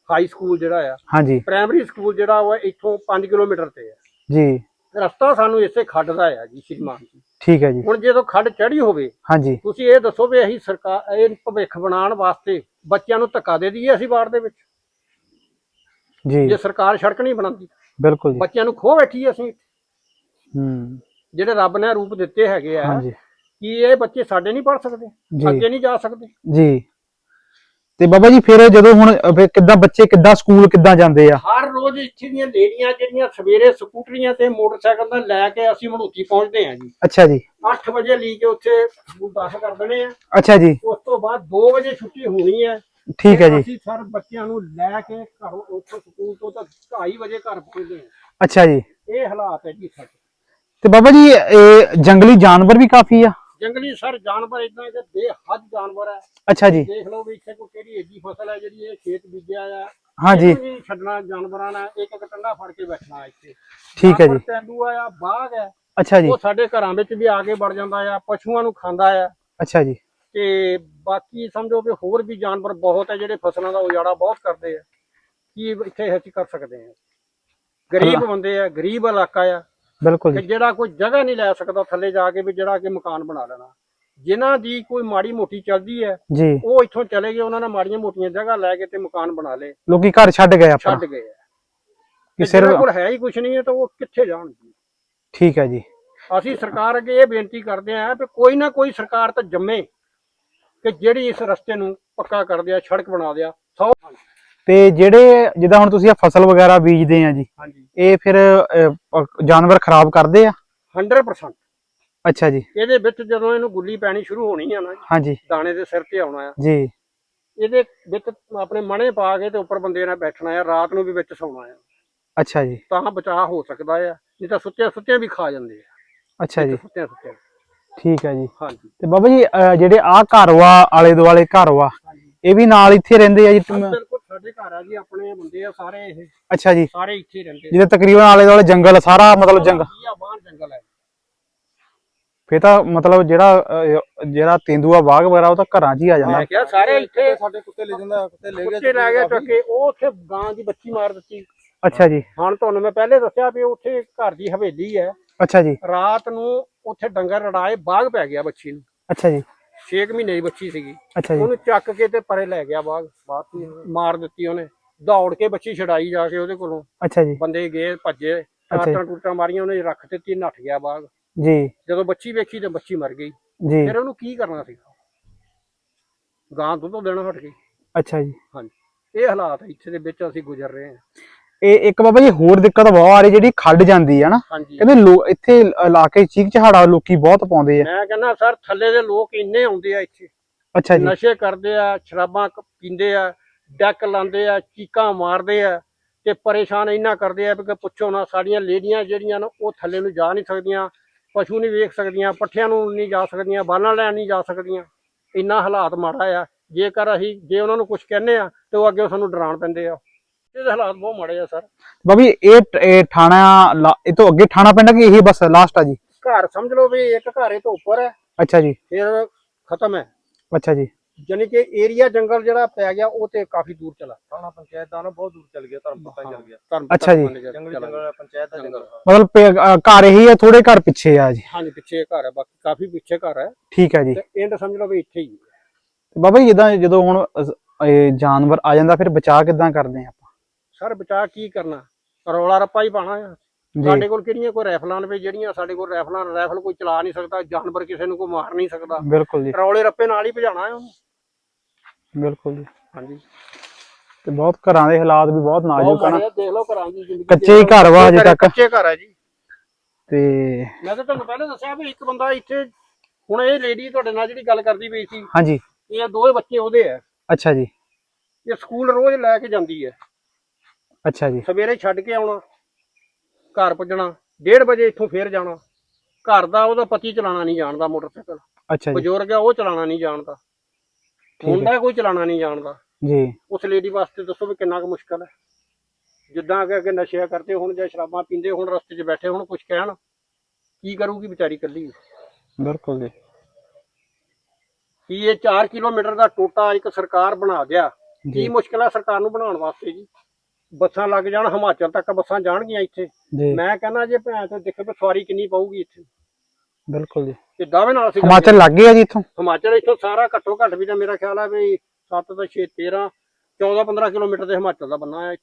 ਹਾਈ ਸਕੂਲ ਜਿਹੜਾ ਆ ਹਾਂਜੀ। ਪ੍ਰਾਇਮਰੀ ਸਕੂਲ ਜਿਹੜਾ ਉਹ ਇੱਥੋਂ 5 ਕਿਲੋਮੀਟਰ ਤੇ ਹੈ। ਜੀ। ਰਸਤਾ ਸਾਨੂੰ ਇਸੇ ਖੱਡ ਦਾ ਆ ਜੀ ਸ਼੍ਰੀਮਾਨ ਜੀ। ਠੀਕ ਹੈ ਜੀ। ਹੁਣ ਜਦੋਂ ਖੱਡ ਚੜੀ ਹੋਵੇ ਹਾਂਜੀ। ਤੁਸੀਂ ਇਹ ਦੱਸੋ ਵੀ ਅਸੀਂ ਸਰਕਾਰ ਇਹ ਭਵਿੱਖ ਬਣਾਉਣ ਵਾਸਤੇ ਬੱਚਿਆਂ ਨੂੰ ਧੱਕਾ ਦੇ ਦਈਏ ਅਸੀਂ ਵਾਰਡ ਦੇ ਵਿੱਚ? ਜੀ। ਜੇ ਸਰਕਾਰ ਸੜਕ ਨਹੀਂ ਬਣਾਉਂਦੀ ਬਿਲਕੁਲ ਜੀ। ਬੱਚਿਆਂ ਨੂੰ ਖੋ ਬੈਠੀ ਅਸੀਂ ਹੂੰ। ਜਿਹੜੇ ਰੱਬ ਨੇ ਰੂਪ ਦਿੱਤੇ ਹੈਗੇ ਆ ਹਾਂਜੀ। ਕੀ ਇਹ ਬੱਚੇ ਸਾਡੇ ਨਹੀਂ ਪੜ ਸਕਦੇ। ਅੱਗੇ ਨਹੀਂ ਜਾ ਸਕਦੇ? ਜੀ। ਤੇ ਬਾਬਾ ਜੀ ਫਿਰ ਜਦੋਂ ਹੁਣ ਫਿਰ ਕਿੱਦਾਂ ਬੱਚੇ ਕਿੱਦਾਂ ਸਕੂਲ ਕਿੱਦਾਂ ਜਾਂਦੇ ਆ? ਹਰ ਰੋਜ਼ ਇੱਥੇ ਦੀਆਂ ਲੇਡੀਆਂ ਜਿਹੜੀਆਂ ਸਵੇਰੇ ਸਕੂਟਰੀਆਂ ਤੇ ਮੋਟਰਸਾਈਕਲ ਤੇ ਲੈ ਕੇ ਅਸੀਂ ਮਣੂਤੀ ਪਹੁੰਚਦੇ ਹਾਂ ਜੀ। ਅੱਛਾ ਜੀ। 8 ਵਜੇ ਲਈ ਕੇ ਉੱਥੇ ਸਕੂਲ ਦਾਖਲ ਕਰ ਦੇਣੇ ਆ। ਅੱਛਾ ਜੀ। ਉਸ ਤੋਂ ਬਾਅਦ 2 ਵਜੇ ਛੁੱਟੀ ਹੋਣੀ ਹੈ ਠੀਕ ਹੈ ਜੀ। ਅਸੀਂ ਸਰ ਬੱਚਿਆਂ ਨੂੰ ਲੈ ਕੇ ਘਰੋਂ ਉੱਥੋਂ ਸਕੂਲ ਤੋਂ ਤਾਂ 2:30 ਵਜੇ ਘਰ ਪਹੁੰਚਦੇ ਹਾਂ। ਅੱਛਾ ਜੀ। ਇਹ ਹਾਲਾਤ ਹੈ ਜੀ ਸਾਡੇ ਤੇ ਬਾਬਾ ਜੀ ਇਹ ਜੰਗਲੀ ਜਾਨਵਰ ਵੀ ਕਾਫੀ ਆ। ਜੰਗਲੀ ਸਰ ਜਾਨਵਰ ਇਦਾਂ ਕਿ ਬੇਹੱਦ ਜਾਨਵਰ ਹੈ ਅੱਛਾ ਜੀ। ਦੇਖ ਲਓ ਵੀ ਇੱਥੇ ਕੋਈ ਕਿਹੜੀ ਏਜੀ ਫਸਲ ਹੈ ਜਿਹੜੀ ਇਹ ਖੇਤ ਬੀਜਿਆ ਆ। ਹਾਂਜੀ ਇਹਨੂੰ ਵੀ ਛੱਡਣਾ ਜਾਨਵਰਾਂ ਨੇ ਇੱਕ ਇੱਕ ਟੰਡਾ ਫੜ ਕੇ ਬੈਠਣਾ ਇੱਥੇ। ਠੀਕ ਹੈ ਜੀ। ਤੇਂਦੂਆ ਆ ਬਾਘ ਹੈ ਅੱਛਾ ਜੀ। ਉਹ ਸਾਡੇ ਘਰਾਂ ਵਿੱਚ ਵੀ ਆ ਕੇ ਵੜ ਜਾਂਦਾ ਆ ਪਸ਼ੂਆਂ ਨੂੰ ਖਾਂਦਾ ਆ। ਅੱਛਾ ਜੀ। ਤੇ ਬਾਕੀ ਸਮਝੋ ਵੀ ਹੋਰ ਵੀ ਜਾਨਵਰ ਬਹੁਤ ਹੈ ਜਿਹੜੇ ਫਸਲਾਂ ਦਾ ਉਜਾੜਾ ਬਹੁਤ ਕਰਦੇ ਆ। ਕੀ ਇੱਥੇ ਅਸੀਂ ਕਰ ਸਕਦੇ ਆ। ਗਰੀਬ ਬੰਦੇ ਆ ਗਰੀਬ ਇਲਾਕਾ ਆ। ਬਿਲਕੁਲ ਕਿ ਜੀ। ਜਿਹੜਾ ਕੋਈ ਜਗ੍ਹਾ ਨਹੀਂ ਲੈ ਸਕਦਾ ਥੱਲੇ ਜਾ ਕੇ ਵੀ ਜਿਹੜਾ ਕਿ ਮਕਾਨ ਬਣਾ ਲੈਣਾ। ਜਿਨ੍ਹਾਂ ਦੀ ਕੋਈ ਮਾੜੀ ਮੋਟੀ ਚੱਲਦੀ ਹੈ ਜੀ। ਉਹ ਇੱਥੋਂ ਚਲੇ ਗਏ ਉਹਨਾਂ ਨੇ ਮਾੜੀਆਂ ਮੋਟੀਆਂ ਜਗ੍ਹਾ ਲੈ ਕੇ ਤੇ ਮਕਾਨ ਬਣਾ ਲਏ। ਲੋਕੀ ਘਰ ਛੱਡ ਗਏ ਆਪਣਾ ਛੱਡ ਗਏ ਆ। ਕਿ ਤੇ ਸਿਰ ਜਿਹਨਾਂ ਕੋਲ ਹੈ ਹੀ ਕੁਝ ਨਹੀਂ ਹੈ ਤਾਂ ਉਹ ਕਿੱਥੇ ਜਾਣਗੇ? ਠੀਕ ਹੈ ਜੀ। ਅਸੀਂ ਸਰਕਾਰ ਅੱਗੇ ਇਹ ਬੇਨਤੀ ਕਰਦੇ ਆਂ ਕਿ ਕੋਈ ਨਾ ਕੋਈ ਸਰਕਾਰ ਤਾਂ ਜੰਮੇ ਕਿ ਜਿਹੜੀ ਇਸ ਰਸਤੇ ਨੂੰ ਪੱਕਾ ਕਰ ਦਿਆ ਸੜਕ ਬਣਾ ਦਿਆ ਸੌ ਤੇ ਜਿਹੜੇ ਜਿੱਦਾਂ ਹੁਣ ਤੁਸੀਂ ਆ ਫਸਲ ਵਗੈਰਾ ਬੀਜਦੇ ਆ ਜੀ ਹਾਂਜੀ। ਇਹ ਫਿਰ ਜਾਨਵਰ ਖਰਾਬ ਕਰਦੇ ਆ? 100% ਅੱਛਾ ਜੀ। ਇਹਦੇ ਵਿੱਚ ਜਦੋਂ ਇਹਨੂੰ ਗੁੱਲੀ ਪੈਣੀ ਸ਼ੁਰੂ ਹੋਣੀ ਆ ਨਾ ਹਾਂਜੀ। ਦਾਣੇ ਦੇ ਸਿਰ ਤੇ ਆਉਣਾ ਆ। ਜੀ। ਇਹਦੇ ਵਿੱਚ ਆਪਣੇ ਮਣੇ ਪਾ ਕੇ ਤੇ ਉੱਪਰ ਬੰਦੇ ਨਾਲ ਬੈਠਣਾ ਆ ਰਾਤ ਨੂੰ ਵੀ ਵਿੱਚ ਸੌਣਾ ਆ। ਅੱਛਾ ਜੀ। ਤਾਂ ਬਚਾਅ ਹੋ ਸਕਦਾ ਆ ਨਹੀਂ ਤਾਂ ਸੁੱਤੇ ਸੁੱਤੇ ਵੀ ਖਾ ਜਾਂਦੇ ਆ। ਅੱਛਾ ਜੀ। ਸੁੱਤੇ ਸੁੱਤੇ ਠੀਕ ਹੈ ਜੀ। ਹਾਂਜੀ। ਤੇ ਬਾਬਾ ਜੀ ਜਿਹੜੇ ਆ ਘਰ ਵਾ ਆਲੇ ਦੁਆਲੇ ਘਰ ਵਾ ਇਹ ਵੀ ਨਾਲ ਇੱਥੇ ਰਹਿੰਦੇ ਆ ਜੀ? ਤੁਮ- ਬਿਲਕੁਲ। ਸਾਡੇ ਘਰ ਆ ਜੀ ਆਪਣੇ ਬੰਦੇ ਆ ਸਾਰੇ ਇਹ। ਅੱਛਾ ਜੀ। ਸਾਰੇ ਇੱਥੇ ਹੀ ਰਹਿੰਦੇ ਜਿਹਦੇ ਤਕਰੀਬਨ ਆਲੇ ਦੁਆਲੇ ਜੰਗਲ ਸਾਰਾ ਮਤਲਬ ਜੰਗਲ ਆ ਬਾਹਰ ਜੰਗਲ ਹੈ ਫੇ ਤਾਂ ਮਤਲਬ ਜਿਹੜਾ ਅਹ, ਜਿਹੜਾ ਤੇਂਦੂਆ ਬਾਗ ਵਗੈਰਾ ਉਹ ਤਾਂ ਘਰਾਂ 'ਚ ਹੀ ਆ ਜਾਂਦਾ। ਮੈਂ ਕਿਹਾ ਸਾਰੇ ਇੱਥੇ ਸਾਡੇ ਕੁੱਤੇ ਲੈ ਜਾਂਦਾ ਕੁੱਤੇ ਲੈ ਕੁੱਤੇ ਲੈ ਗਿਆ ਉਹ ਉੱਥੇ ਗਾਂ ਦੀ ਬੱਚੀ ਮਾਰ ਦਿੱਤੀ। ਅੱਛਾ ਜੀ। ਹੁਣ ਤੁਹਾਨੂੰ ਮੈਂ ਪਹਿਲੇ ਦੱਸਿਆ ਵੀ ਉੱਥੇ ਘਰ ਦੀ ਹਵੇਲੀ ਹੈ ਅੱਛਾ ਜੀ। ਰਾਤ ਨੂੰ ਉੱਥੇ ਡੰਗਰ ਰੜਾਏ ਬਾਗ ਪੈ ਗਿਆ ਬੱਚੀ ਨੂੰ। ਅੱਛਾ ਜੀ। 6 ਮਹੀਨੇ ਦੀ ਬੱਚੀ ਸੀਗੀ। ਅੱਛਾ ਜੀ। ਉਹਨੂੰ ਚੱਕ ਕੇ ਤੇ ਪਰੇ ਲੈ ਗਿਆ ਬਾਗ ਮਾਰ ਦਿੱਤੀ ਉਹਨੇ। ਦੌੜ ਕੇ ਬੱਚੀ ਛਡਾਈ ਜਾ ਕੇ ਉਹਦੇ ਕੋਲੋਂ। ਅੱਛਾ ਜੀ। ਬੰਦੇ ਗਏ ਭੱਜੇ। ਟਾਟਾਂ ਟੂਟਾਂ ਮਾਰੀਆਂ ਉਹਨੇ ਰੱਖ ਦਿੱਤੀ ਨੱਠ ਗਿਆ ਬਾਗ ਜੀ। ਜਦੋਂ ਬੱਚੀ ਵੇਖੀ ਤੇ ਬੱਚੀ ਮਰ ਗਈ। ਜੀ। ਫਿਰ ਉਹਨੂੰ ਕੀ ਕਰਨਾ ਸੀ? ਗਾਂ ਦੁੱਧ ਦੇਣਾ ਹਟ ਗਈ। ਅੱਛਾ ਜੀ। ਹਾਂਜੀ। ਇਹ ਹਾਲਾਤ ਇੱਥੇ ਦੇ ਵਿੱਚ ਅਸੀਂ ਗੁਜ਼ਰ ਰਹੇ ਹਾਂ। ਇਹ ਇੱਕ ਬਾਬਾ ਜੀ ਹੋਰ ਦਿੱਕਤ ਬਹੁਤ ਆ ਰਹੀ ਜਿਹੜੀ ਖੱਡ ਜਾਂਦੀ ਹੈ ਨਾ। ਕਹਿੰਦੇ ਇੱਥੇ ਇਲਾਕੇ ਚੀਕ ਚਹਾੜਾ ਲੋਕੀ ਬਹੁਤ ਪਾਉਂਦੇ ਆ। ਮੈਂ ਕਹਿੰਦਾ ਸਰ ਥੱਲੇ ਦੇ ਲੋਕ ਇੰਨੇ ਆਉਂਦੇ ਆ ਇੱਥੇ। ਅੱਛਾ ਜੀ। ਨਸ਼ੇ ਕਰਦੇ ਆ ਸ਼ਰਾਬਾਂ ਪੀਂਦੇ ਆ ਡੱਕ ਲਾਉਂਦੇ ਆ ਚੀਕਾਂ ਮਾਰਦੇ ਆ ਤੇ ਪਰੇਸ਼ਾਨ ਇੰਨਾ ਕਰਦੇ ਆ ਕਿ ਪੁੱਛੋ ਨਾ ਸਾਡੀਆਂ ਲੇਡੀਆਂ ਜਿਹੜੀਆਂ ਨੇ ਉਹ ਥੱਲੇ ਨੂੰ ਜਾ ਨਹੀਂ ਸਕਦੀਆਂ ਪਸ਼ੂ ਨਹੀਂ ਵੇਖ ਸਕਦੀਆਂ ਪੱਠਿਆਂ ਨੂੰ ਨਹੀਂ ਜਾ ਸਕਦੀਆਂ ਬਾਲਾਂ ਲੈਣ ਨਹੀਂ ਜਾ ਸਕਦੀਆਂ। ਇੰਨਾ ਹਾਲਾਤ ਮਾੜਾ ਆ। ਜੇਕਰ ਅਸੀਂ ਜੇ ਉਹਨਾਂ ਨੂੰ ਕੁਝ ਕਹਿੰਦੇ ਆ ਤੇ ਉਹ ਅੱਗੇ ਸਾਨੂੰ ਡਰਾਉਣ ਪੈਂਦੇ ਆ। ਇਹਦੇ ਹਾਲਾਤ ਬਹੁਤ ਮਾੜੇ ਆ ਸਰ। ਬਾਬੀ ਇਹ ਟ- ਇਹ ਥਾਣਾ ਲਾ- ਇਹ ਤੋਂ ਅੱਗੇ ਥਾਣਾ ਪੈਂਦਾ ਕਿ ਇਹੀ ਬਸ ਲਾਸਟ ਆ ਜੀ? ਘਰ ਸਮਝ ਲਓ ਵੀ ਇੱਕ ਘਰ ਇਹ ਤੋਂ ਉੱਪਰ ਹੈ। ਅੱਛਾ ਜੀ। ਫਿਰ ਖਤਮ ਹੈ। ਅੱਛਾ ਜੀ। ਯਾਨੀ ਕਿ ਏਰੀਆ ਜੰਗਲ ਜਿਹੜਾ ਪੈ ਗਿਆ ਉਹ ਤੇ ਕਾਫੀ ਦੂਰ ਚਲਾ। ਥਾਣਾ ਪੰਚਾਇਤ ਦਾ ਨਾ ਬਹੁਤ ਦੂਰ ਚਲ ਗਿਆ ਧਰਮ ਪਤਾ ਚੱਲ ਗਿਆ। ਧਰਮ ਅੱਛਾ ਜੀ। ਧਰਮ ਚਲਾ ਜੰਗਲ ਗਿਆ। ਜੰਗਲ ਪੰਚਾਇਤ ਦਾ ਜੰਗਲ। ਮਤਲਬ ਪੇ- ਅ, ਘਰ ਇਹੀ ਹੈ ਥੋੜੇ ਘਰ ਪਿੱਛੇ ਆ ਜੀ। ਹਾਂਜੀ ਪਿੱਛੇ ਘਰ ਹੈ ਬਾਕੀ ਕਾਫੀ ਪਿੱਛੇ ਘਰ ਹੈ। ਠੀਕ ਹੈ ਜੀ। ਤੇ ਐਂਡ ਸਮਝ ਲਓ ਵੀ ਇੱਥੇ ਹੀ ਹੈ। ਬਾਬਾ ਜੀ ਜਿੱਦਾਂ ਜਦੋਂ ਹੁਣ ਅਸ- ਇਹ ਜਾਨਵਰ ਆ ਜਾਂਦਾ ਫਿਰ ਬਚਾਅ ਕਿੱਦਾਂ ਕਰਦੇ ਆ ਆਪਾਂ? ਸਰ ਬਚਾ ਕੀ ਕਰਨਾ? ਰੌਲਾ ਰੱਪਾ ਹੀ ਪਾਣਾ ਆ। ਸਾਡੇ ਕੋਲ ਕਿਹੜੀਆਂ ਕੋਈ ਰਾਈਫਲਾਂ ਨੇ ਵੀ ਜਿਹੜੀਆਂ ਸਾਡੇ ਕੋਲ ਰਾਈਫਲਾਂ ਰਾਈਫਲ ਕੋਈ ਚਲਾ ਨਹੀਂ ਸਕਦਾ ਜਾਨਵਰ ਕਿਸੇ ਨੂੰ ਕੋਈ ਮਾਰ ਨਹੀਂ ਸਕਦਾ। ਬਿਲਕੁਲ ਜੀ। ਰੌਲੇ ਰੱਪੇ ਨਾਲ ਹੀ ਭਜਾਣਾ ਹੈ ਉਹਨੂੰ। ਬਿਲਕੁਲ ਜੀ। ਹਾਂਜੀ। ਤੇ ਬਹੁਤ ਘਰਾਂ ਦੇ ਹਾਲਾਤ ਵੀ ਬਹੁਤ ਨਾਜ਼ੁਕ ਆ ਨਾ। ਮਾੜੇ ਆ, ਦੇਖ ਲਓ ਘਰਾਂ ਦੀ ਜ਼ਿੰਦਗੀ ਕੱਚੇ ਹੀ ਘਰ ਵਾ ਅਜੇ ਤੱਕ। ਕੱਚੇ ਘਰ ਹੈ ਜੀ। ਤੇ ਮੈਂ ਤਾਂ ਤੁਹਾਨੂੰ ਪਹਿਲੇ ਦੱਸਿਆ ਵੀ ਇੱਕ ਬੰਦਾ ਇੱਥੇ ਹੁਣ ਇਹ ਲੇਡੀ ਤੁਹਾਡੇ ਨਾਲ ਜਿਹੜੀ ਗੱਲ ਕਰਦੀ ਪਈ ਸੀ। ਹਾਂਜੀ। ਇਹ ਦੋਵੇਂ ਬੱਚੇ ਉਹਦੇ ਆ। ਅੱਛਾ ਜੀ। ਇਹ ਸਕੂਲ ਰੋਜ਼ ਲੈ ਕੇ ਜਾਂਦੀ ਹੈ ਅੱਛਾ ਜੀ। ਸਵੇਰੇ ਛੱਡ ਕੇ ਆਉਣਾ ਘਰ ਪੁੱਜਣਾ 1:30 ਵਜੇ ਇੱਥੋਂ ਫੇਰ ਜਾਣਾ। ਘਰ ਦਾ ਉਹਦਾ ਪਤੀ ਚਲਾਣਾ ਨਹੀਂ ਜਾਣਦਾ ਮੋਟਰਸਾਈਕਲ। ਅੱਛਾ ਜੀ। ਬਜ਼ੁਰਗ ਆ ਉਹ ਚਲਾਣਾ ਨਹੀਂ ਜਾਣਦਾ। ਮੁੰਡਾ ਕੋਈ ਚਲਾਣਾ ਨਹੀਂ ਜਾਣਦਾ। ਜੀ। ਉਸ ਲੇਡੀ ਵਾਸਤੇ ਦੱਸੋ ਵੀ ਕਿੰਨਾ ਕੁ ਮੁਸ਼ਕਲ ਹੈ। ਜਿੱਦਾਂ ਅੱਗੇ ਅੱਗੇ ਨਸ਼ੇ ਕਰਦੇ ਹੁਣ ਜਾਂ ਸ਼ਰਾਬਾਂ ਪੀਂਦੇ ਹੁਣ ਰਸਤੇ 'ਚ ਬੈਠੇ ਹੁਣ ਕੁਝ ਕਹਿਣ ਕੀ ਕਰੂਗੀ ਵਿਚਾਰੀ ਇਕੱਲੀ? ਬਿਲਕੁਲ ਜੀ। ਕੀ ਇਹ 4 ਕਿਲੋਮੀਟਰ ਦਾ ਟੋਟਾ ਇੱਕ ਸਰਕਾਰ ਬਣਾ ਗਿਆ ਕੀ ਮੁਸ਼ਕਲ ਹੈ ਸਰਕਾਰ ਨੂੰ ਬਣਾਉਣ ਵਾਸਤੇ ਜੀ? ਬੱਸਾਂ ਲੱਗ ਜਾਣ ਹਿਮਾਚਲ ਤੱਕ ਬੱਸਾਂ ਜਾਣਗੀਆਂ ਇੱਥੇ। ਜੀ। ਮੈਂ ਕਹਿੰਦਾ ਜੇ ਭੈਣ ਤੋਂ ਦੇਖੋ ਵੀ ਸਵਾਰੀ ਕਿੰਨੀ ਪਊਗੀ ਇੱਥੇ। ਬਿਲਕੁਲ ਜੀ। ਤੇ ਦਾਅਵੇ ਨਾਲ ਅਸੀਂ ਹਿਮਾਚਲ ਲੱਗ ਗਿਆ ਜੀ ਇੱਥੋਂ? ਹਿਮਾਚਲ ਇੱਥੋਂ ਸਾਰਾ ਘੱਟੋ ਘੱਟ ਵੀ ਤਾਂ ਮੇਰਾ ਖਿਆਲ ਹੈ ਵੀ 7 ਤੋਂ 6 13 14 15 ਕਿਲੋਮੀਟਰ ਦੇ ਹਿਮਾਚਲ ਦਾ ਬੰਨਾ ਹੈ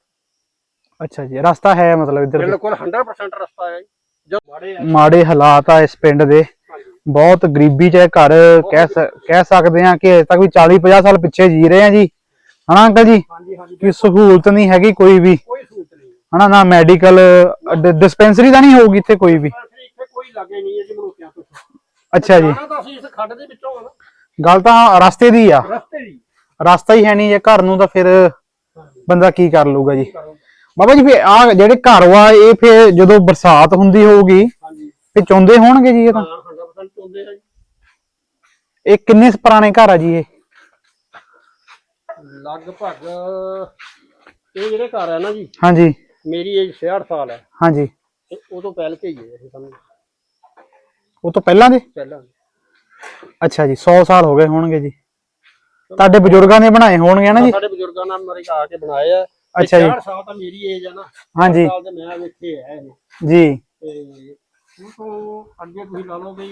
ਅੱਛਾ ਜੀ ਰਸਤਾ ਹੈ ਮਤਲਬ ਇੱਧਰ। ਬਿਲਕੁਲ 100% ਰਸਤਾ ਹੈ ਮਾੜੇ ਆ। ਮਾੜੇ ਹਾਲਾਤ ਆ ਇਸ ਪਿੰਡ ਦੇ। ਬਹੁਤ ਗਰੀਬੀ ਚ ਇਹ ਘਰ ਕਹਿ ਸ- ਕਹਿ ਸਕਦੇ ਆ ਕਿ ਅਜੇ ਤੱਕ ਵੀ 40 50 ਸਾਲ ਪਿੱਛੇ ਜੀ ਰਹੇ ਆ ਜੀ। ਹਨਾ ਅੰਕਲ ਜੀ? ਹਾਂਜੀ ਹਾਂਜੀ ਕਿ ਸਹੂਲਤ ਨਹੀਂ ਹੈਗੀ ਕੋਈ ਵੀ। ਕੋਈ ਸਹੂਲਤ ਨਹੀਂ। ਹਨਾ ਨਾ ਮੈਡੀਕਲ ਡਿਸਪੈਂਸਰੀ ਤਾਂ ਨਹੀਂ ਹੋਊਗੀ ਇੱਥੇ ਕੋਈ ਵੀ? ਵੈਸੇ ਇੱਥੇ ਕੋਈ ਲੱਗੇ ਨਹੀਂ ਹੈ ਜੀ ਮਨੁੱਖਿਆਂ ਤੋਂ। ਅੱਛਾ ਜੀ। ਆਣਾ ਤਾਂ ਅਸੀਂ ਇਸ ਖੱਡ ਦੇ ਵਿੱਚੋਂ ਆ ਨਾ। ਗੱਲ ਤਾਂ ਰਸਤੇ ਦੀ ਆ। ਰਸਤੇ ਦੀ। ਰਸਤਾ ਹੀ ਹੈ ਨਹੀਂ ਜੇ ਘਰ ਨੂੰ ਤਾਂ ਫਿਰ ਬੰਦਾ ਕੀ ਕਰ ਲੂਗਾ ਜੀ। ਬਾਬਾ ਜੀ ਫਿਰ ਆ ਜਿਹੜੇ ਘਰ ਵਾ ਇਹ ਫਿਰ ਜਦੋਂ ਬਰਸਾਤ ਹੁੰਦੀ ਹੋਊਗੀ ਫਿਰ ਚੌਂਦੇ ਹੋਣਗੇ ਜੀ ਇਹ ਤਾਂ? ਹਾਂ 100% ਚੁੰਦੇ ਆ ਜੀ। ਇਹ ਕਿੰਨੇ ਪੁਰਾਣੇ ਘਰ ਆ ਜੀ ਇਹ? ਲਗਭਗ ਇਹ ਜਿਹੜੇ ਘਰ ਹੈ ਨਾ ਜੀ ਹਾਂਜੀ। ਮੇਰੀ ਏਜ 66 ਸਾਲ ਹੈ ਹਾਂਜੀ। ਤੇ ਉਦੋਂ ਪਹਿਲ ਕੇ ਹੀ ਹੈ ਇਹ ਸਮਝ ਉਹ ਤੋਂ ਪਹਿਲਾਂ ਦੇ ਪਹਿਲਾਂ ਅੱਛਾ ਜੀ 100 ਸਾਲ ਹੋ ਗਏ ਹੋਣਗੇ ਜੀ। ਤੁਹਾਡੇ ਬਜ਼ੁਰਗਾਂ ਨੇ ਬਣਾਏ ਹੋਣਗੇ ਨਾ ਜੀ? ਸਾਡੇ ਬਜ਼ੁਰਗਾਂ ਨੇ ਮੇਰੇ ਆ ਕੇ ਬਣਾਏ ਆ। ਅੱਛਾ ਜੀ। 60 ਸਾਲ ਤਾਂ ਮੇਰੀ ਏਜ ਹੈ ਨਾ। ਹਾਂਜੀ। ਸਾਲ ਤੇ ਮੈਂ ਵੇਖੇ ਹੈ ਇਹ ਜੀ। ਤੇ ਉਹ ਤੋਂ ਅੱਗੇ ਤੁਸੀਂ ਲਾ ਲਓ ਵੀ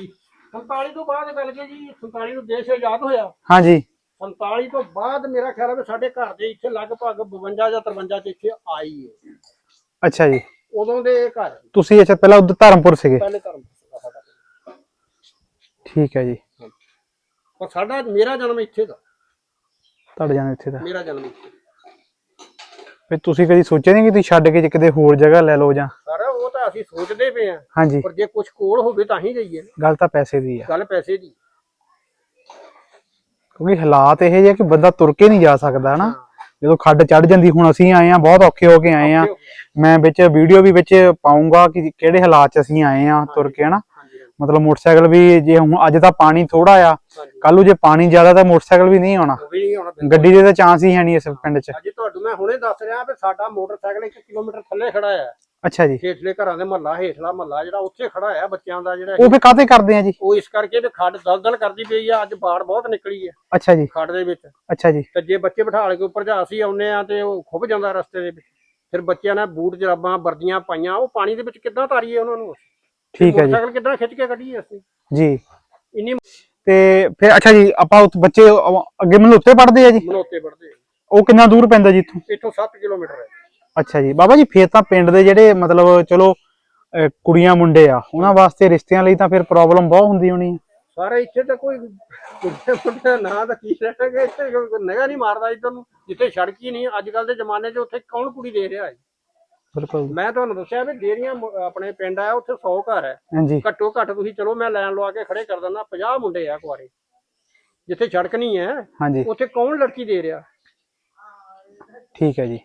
47 ਤੋਂ ਬਾਅਦ ਗੱਲ ਕੇ ਜੀ 47 ਨੂੰ ਦੇਸ਼ ਆਜ਼ਾਦ ਹੋਇਆ। ਹਾਂਜੀ। 47 ਤੋਂ ਬਾਅਦ ਮੇਰਾ ਖਿਆਲ ਹੈ ਵੀ ਸਾਡੇ ਘਰ ਦੇ ਇੱਥੇ ਲਗਭਗ 52 ਜਾਂ 53 ਚ ਇੱਥੇ ਆਈ ਹੈ ਅੱਛਾ ਜੀ। ਉਦੋਂ ਦੇ ਇਹ ਘਰ ਤੁਸੀਂ ਅੱਛਾ ਪਹਿਲਾਂ ਉਧਰ ਧਰਮਪੁਰ ਸੀਗੇ? ਪਹਿਲੇ ਧਰਮ ਦਾ ਸਾਡਾ ਠੀਕ ਹੈ ਜੀ। ਪਰ ਸਾਡਾ ਮੇਰਾ ਜਨਮ ਇੱਥੇ ਦਾ। ਤੁਹਾਡੇ ਜਾਨ ਇੱਥੇ ਦਾ? ਮੇਰਾ ਜਨਮ ਇੱਥੇ। ਫਿਰ ਤੁਸੀਂ ਕਦੀ ਸੋਚਿਆ ਨਹੀਂ ਕਿ ਤੁਸੀਂ ਛੱਡ ਕੇ ਜੇ ਕਿਤੇ ਹੋਰ ਜਗ੍ਹਾ ਲੈ ਲਓ ਜਾਂ? ਸਾਰਾ ਉਹ ਤਾਂ ਅਸੀਂ ਸੋਚਦੇ ਪਏ ਆ। ਹਾਂਜੀ। ਪਰ ਜੇ ਕੁਝ ਕੋਲ ਹੋਵੇ ਤਾਂ ਹੀ ਜਾਈਏ। ਗੱਲ ਤਾਂ ਪੈਸੇ ਦੀ ਆ। ਗੱਲ ਪੈਸੇ ਦੀ। ਕਿਉਂਕਿ ਹਾਲਾਤ ਇਹ ਜਿਹੇ ਕਿ ਬੰਦਾ ਤੁਰ ਕੇ ਨਹੀਂ ਜਾ ਸਕਦਾ ਨਾ ਜਦੋਂ ਖੱਡ ਚੜ ਜਾਂਦੀ ਹੁਣ ਅਸੀਂ ਆਏ ਆ ਬਹੁਤ ਔਖੇ ਹੋ ਕੇ ਆਏ ਆ ਮੈਂ ਵਿੱਚ ਵੀਡੀਓ ਵੀ ਵਿੱਚ ਪਾਉਂਗਾ ਕਿ ਕਿਹੜੇ ਹਾਲਾਤ 'ਚ ਅਸੀਂ ਆਏ ਆ ਤੁਰ ਕੇ ਹਨਾ? ਮਤਲਬ ਮੋਟਰਸਾਈਕਲ ਵੀ ਜੇ ਹੁਣ ਅੱਜ ਤਾਂ ਪਾਣੀ ਥੋੜਾ ਆ ਕੱਲ ਨੂੰ ਜੇ ਪਾਣੀ ਜ਼ਿਆਦਾ ਤਾਂ ਮੋਟਰਸਾਈਕਲ ਵੀ ਨਹੀਂ ਆਉਣਾ। ਗੱਡੀ ਦੇ ਤਾਂ ਚਾਂਸ ਹੀ ਹੈ ਨਹੀਂ ਇਸ ਪਿੰਡ 'ਚ। ਅੱਜ ਤੁਹਾਨੂੰ ਮੈਂ ਹੁਣੇ ਦੱਸ ਰਿਹਾ ਵੀ ਸਾਡਾ ਮੋਟਰਸਾਈਕਲ 1 ਕਿਲੋਮੀਟਰ ਥੱਲੇ ਖੜਾ ਹੈ ਅੱਛਾ ਜੀ। ਹੇਠਲੇ ਘਰਾਂ ਦੇ ਮਹੱਲਾ ਹੇਠਲਾ ਮਹੱਲਾ ਜਿਹੜਾ ਉੱਥੇ ਖੜਾ ਹੈ ਬੱਚਿਆਂ ਦਾ ਜਿਹੜਾ ਉਹ ਫੇ ਕਾਤੇ ਕਰਦੇ ਆ ਜੀ? ਉਹ ਇਸ ਕਰਕੇ ਵੀ ਖੱਡ ਦਲਦਲ ਕਰਦੀ ਪਈ ਆ ਅੱਜ ਬਾੜ ਬਹੁਤ ਨਿਕਲੀ ਹੈ ਅੱਛਾ ਜੀ। ਖੱਡ ਦੇ ਵਿੱਚ। ਅੱਛਾ ਜੀ। ਤੇ ਜੇ ਬੱਚੇ ਬਿਠਾ ਕੇ ਉੱਪਰ ਜਾ ਅਸੀਂ ਆਉਨੇ ਆ ਤੇ ਉਹ ਖੁੱਭ ਜਾਂਦਾ ਰਸਤੇ ਦੇ ਵਿੱਚ। ਫਿਰ ਬੱਚਿਆਂ ਨੇ ਬੂਟ ਜਰਾਬਾਂ ਵਰਦੀਆਂ ਪਾਈਆਂ ਉਹ ਪਾਣੀ ਦੇ ਵਿੱਚ ਕਿੱਦਾਂ ਤਾਰੀਏ ਉਹਨਾਂ ਨੂੰ ਠੀਕ ਹੈ ਜੀ। ਮੋਟਰਸਾਈਕਲ ਕਿੱਦਾਂ ਖਿੱਚ ਕੇ ਕੱਢੀਏ ਅਸੀਂ? ਜੀ। ਇੰਨੀ ਤੇ ਫਿਰ ਅੱਛਾ ਜੀ ਆਪਾਂ ਉੱਥੇ ਬੱਚੇ ਅੱਗੇ ਉੱਤੇ ਪੜਦੇ ਆ ਜੀ? ਮਨੋਤੇ ਵੜਦੇ ਉਹ ਕਿੰਨਾ ਦੂਰ ਪੈਂਦਾ ਜੀ ਇੱਥੋਂ? ਇੱਥੋਂ 7 ਕਿਲੋਮੀਟਰ ਹੈ। ਅੱਛਾ ਜੀ। ਬਾਬਾ ਜੀ ਫੇਰ ਤਾਂ ਪਿੰਡ ਦੇ ਜਿਹੜੇ ਮਤਲਬ ਚਲੋ ਅਹ ਕੁੜੀਆਂ ਮੁੰਡੇ ਆ ਉਹਨਾਂ ਵਾਸਤੇ ਰਿਸ਼ਤਿਆਂ ਲਈ ਤਾਂ ਫਿਰ ਪ੍ਰੋਬਲਮ ਬਹੁਤ ਹੁੰਦੀ ਹੋਣੀ ਸਾਰੇ ਇੱਥੇ ਤਾਂ ਕੋਈ ਕੁੱਤੇ ਮੁੰਡੇ ਨਾ ਤਾਂ ਕੀ ਰਹਿਣਗੇ? ਇੱਥੇ ਨਗਾ ਨਹੀਂ ਮਾਰਦਾ ਇੱਧਰ ਨੂੰ। ਜਿੱਥੇ ਸੜਕ ਹੀ ਨਹੀਂ ਅੱਜ ਕੱਲ ਦੇ ਜ਼ਮਾਨੇ 'ਚ ਉੱਥੇ ਕੌਣ ਕੁੜੀ ਦੇ ਰਿਹਾ ਹੈ? ਬਿਲਕੁਲ ਮੈਂ ਤੁਹਾਨੂੰ ਦੱਸਿਆ ਵੀ ਡੇਰੀਆਂ ਮ- ਆਪਣੇ ਪਿੰਡ ਆ ਉੱਥੇ 100 ਘਰ ਹੈ। ਹਾਂਜੀ। ਘੱਟੋ ਘੱਟ ਤੁਸੀਂ ਚਲੋ ਮੈਂ ਲਾਈਨ ਲਵਾ ਕੇ ਖੜੇ ਕਰ ਦਿੰਦਾ 50 ਮੁੰਡੇ ਆ ਕੁਆਰੇ। ਜਿੱਥੇ ਸੜਕ ਨਹੀਂ ਹੈ ਹਾਂਜੀ। ਉੱਥੇ ਕੌਣ ਲੜਕੀ ਦੇ ਰਿਹਾ? ਠੀਕ ਹੈ ਜੀ।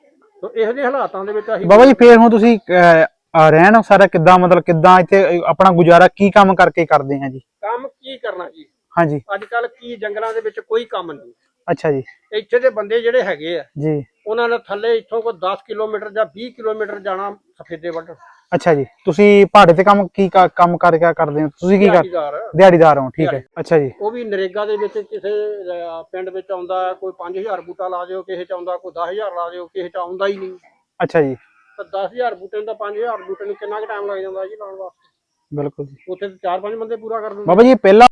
ਤੋ ਇਹੋ ਜਿਹੇ ਹਾਲਾਤਾਂ ਦੇ ਵਿੱਚ ਅਸੀਂ ਬਾਬਾ ਜੀ ਫੇਰ ਹੁਣ ਤੁਸੀਂ ਅਹ, ਅਹ, ਰਹਿਣ ਸਾਰਾ ਕਿੱਦਾਂ ਮਤਲਬ ਕਿੱਦਾਂ ਇੱਥੇ ਅਹ, ਆਪਣਾ ਗੁਜ਼ਾਰਾ ਕੀ ਕੰਮ ਕਰਕੇ ਕਰਦੇ ਆ ਜੀ? ਕੰਮ ਕੀ ਕਰਨਾ ਜੀ? ਹਾਂਜੀ। ਅੱਜ ਕੱਲ ਕੀ ਜੰਗਲਾਂ ਦੇ ਵਿੱਚ ਕੋਈ ਕੰਮ ਨਹੀਂ। ਅੱਛਾ ਜੀ। ਇੱਥੇ ਦੇ ਬੰਦੇ ਜਿਹੜੇ ਹੈਗੇ ਆ ਜੀ। ਉਹਨਾਂ ਨੇ ਥੱਲੇ ਇੱਥੋਂ ਕੋਈ 10 ਕਿਲੋਮੀਟਰ ਜਾਂ 20 ਕਿਲੋਮੀਟਰ ਜਾਣਾ ਸਫੇਦੇ ਵੱਢਣ ਅੱਛਾ ਜੀ ਤੁਸੀਂ ਪਹਾੜੇ ਤੇ ਕੰਮ ਕੀ ਕ- ਕੰਮ ਕਰਕੇ ਕਰਦੇ ਹੋ? ਤੁਸੀਂ ਕੀ ਕਰ ਦਿਹਾੜੀਦਾਰ। ਦਿਹਾੜੀਦਾਰ ਹੋ ਠੀਕ ਹੈ। ਅੱਛਾ ਜੀ। ਉਹ ਵੀ ਨਰੇਗਾ ਦੇ ਵਿੱਚ ਕਿਸੇ ਅਹ, ਪਿੰਡ ਵਿੱਚ ਆਉਂਦਾ ਹੈ, ਕੋਈ 5000 ਬੂਟਾ ਲਾ ਦਿਓ ਕਿਸੇ ਚ ਆਉਂਦਾ ਕੋਈ 10000 ਲਾ ਦਿਓ ਕਿਸੇ ਚ ਆਉਂਦਾ ਹੀ ਨਹੀਂ। ਅੱਛਾ ਜੀ। ਤਾਂ 10000 ਬੂਟੇ ਨੂੰ ਤਾਂ 5000 ਬੂਟੇ ਨੂੰ ਕਿੰਨਾ ਕੁ ਟਾਈਮ ਲੱਗ ਜਾਂਦਾ ਜੀ ਲਾਉਣ ਵਾਸਤੇ? ਬਿਲਕੁਲ ਜੀ। ਉੱਥੇ ਤਾਂ ਚਾਰ ਪੰਜ ਬੰਦੇ ਪੂਰਾ ਕਰ ਦਿੰਦੇ। ਬਾਬਾ ਜੀ ਪਹਿਲਾਂ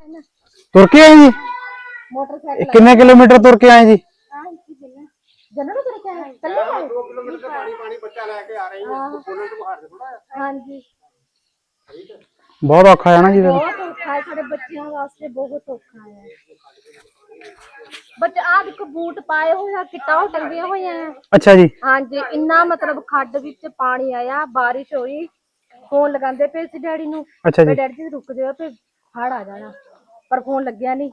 ਤੁਰ ਕੇ ਆਏ ਜੀ? ਮੋਟਰਸਾਈਕਲ ਕਿੰਨੇ ਕਿਲੋਮੀਟਰ ਤੁਰ ਕੇ ਆਏ ਜੀ? ਆ ਇੱਥੇ ਜੰਨਾ ਕੱਲੇ ਆਏ 2 ਕਿਲੋਮੀਟਰ ਤੇ ਪਾਣੀ ਪਾਣੀ ਬੱਚਾ ਲੈ ਕੇ ਆ ਰਹੇ ਹਾਂ। ਬੋਲਣ ਤੋਂ ਬਾਹਰ ਥੋੜਾ ਹਾਂਜੀ। ਬਹੁਤ ਔਖਾ ਹੈ ਨਾ ਜੀ ਫਿਰ। ਬਹੁਤ ਔਖਾ ਹੈ ਸਾਡੇ ਬੱਚਿਆਂ ਵਾਸਤੇ ਬਹੁਤ ਔਖਾ ਹੈ। ਬੱਚੇ ਆ ਦੇਖੋ ਬੂਟ ਪਾਏ ਹੋਏ ਆ ਕਿੱਟਾਂ ਟੰਗੀਆਂ ਹੋਈਆਂ ਆ। ਅੱਛਾ ਜੀ। ਹਾਂਜੀ ਇੰਨਾ ਮਤਲਬ ਖੱਡ ਵਿੱਚ ਪਾਣੀ ਆਇਆ ਬਾਰਿਸ਼ ਹੋਈ ਫੋਨ ਲਗਾਉਂਦੇ ਪਏ ਸੀ ਡੈਡੀ ਨੂੰ ਅੱਛਾ ਡੈਡੀ ਜੀ ਰੁਕ ਜਾਓ ਤੇ ਹੜ ਆ ਜਾਣਾ। ਪਰ ਫੋਨ ਲੱਗਿਆ ਨਹੀਂ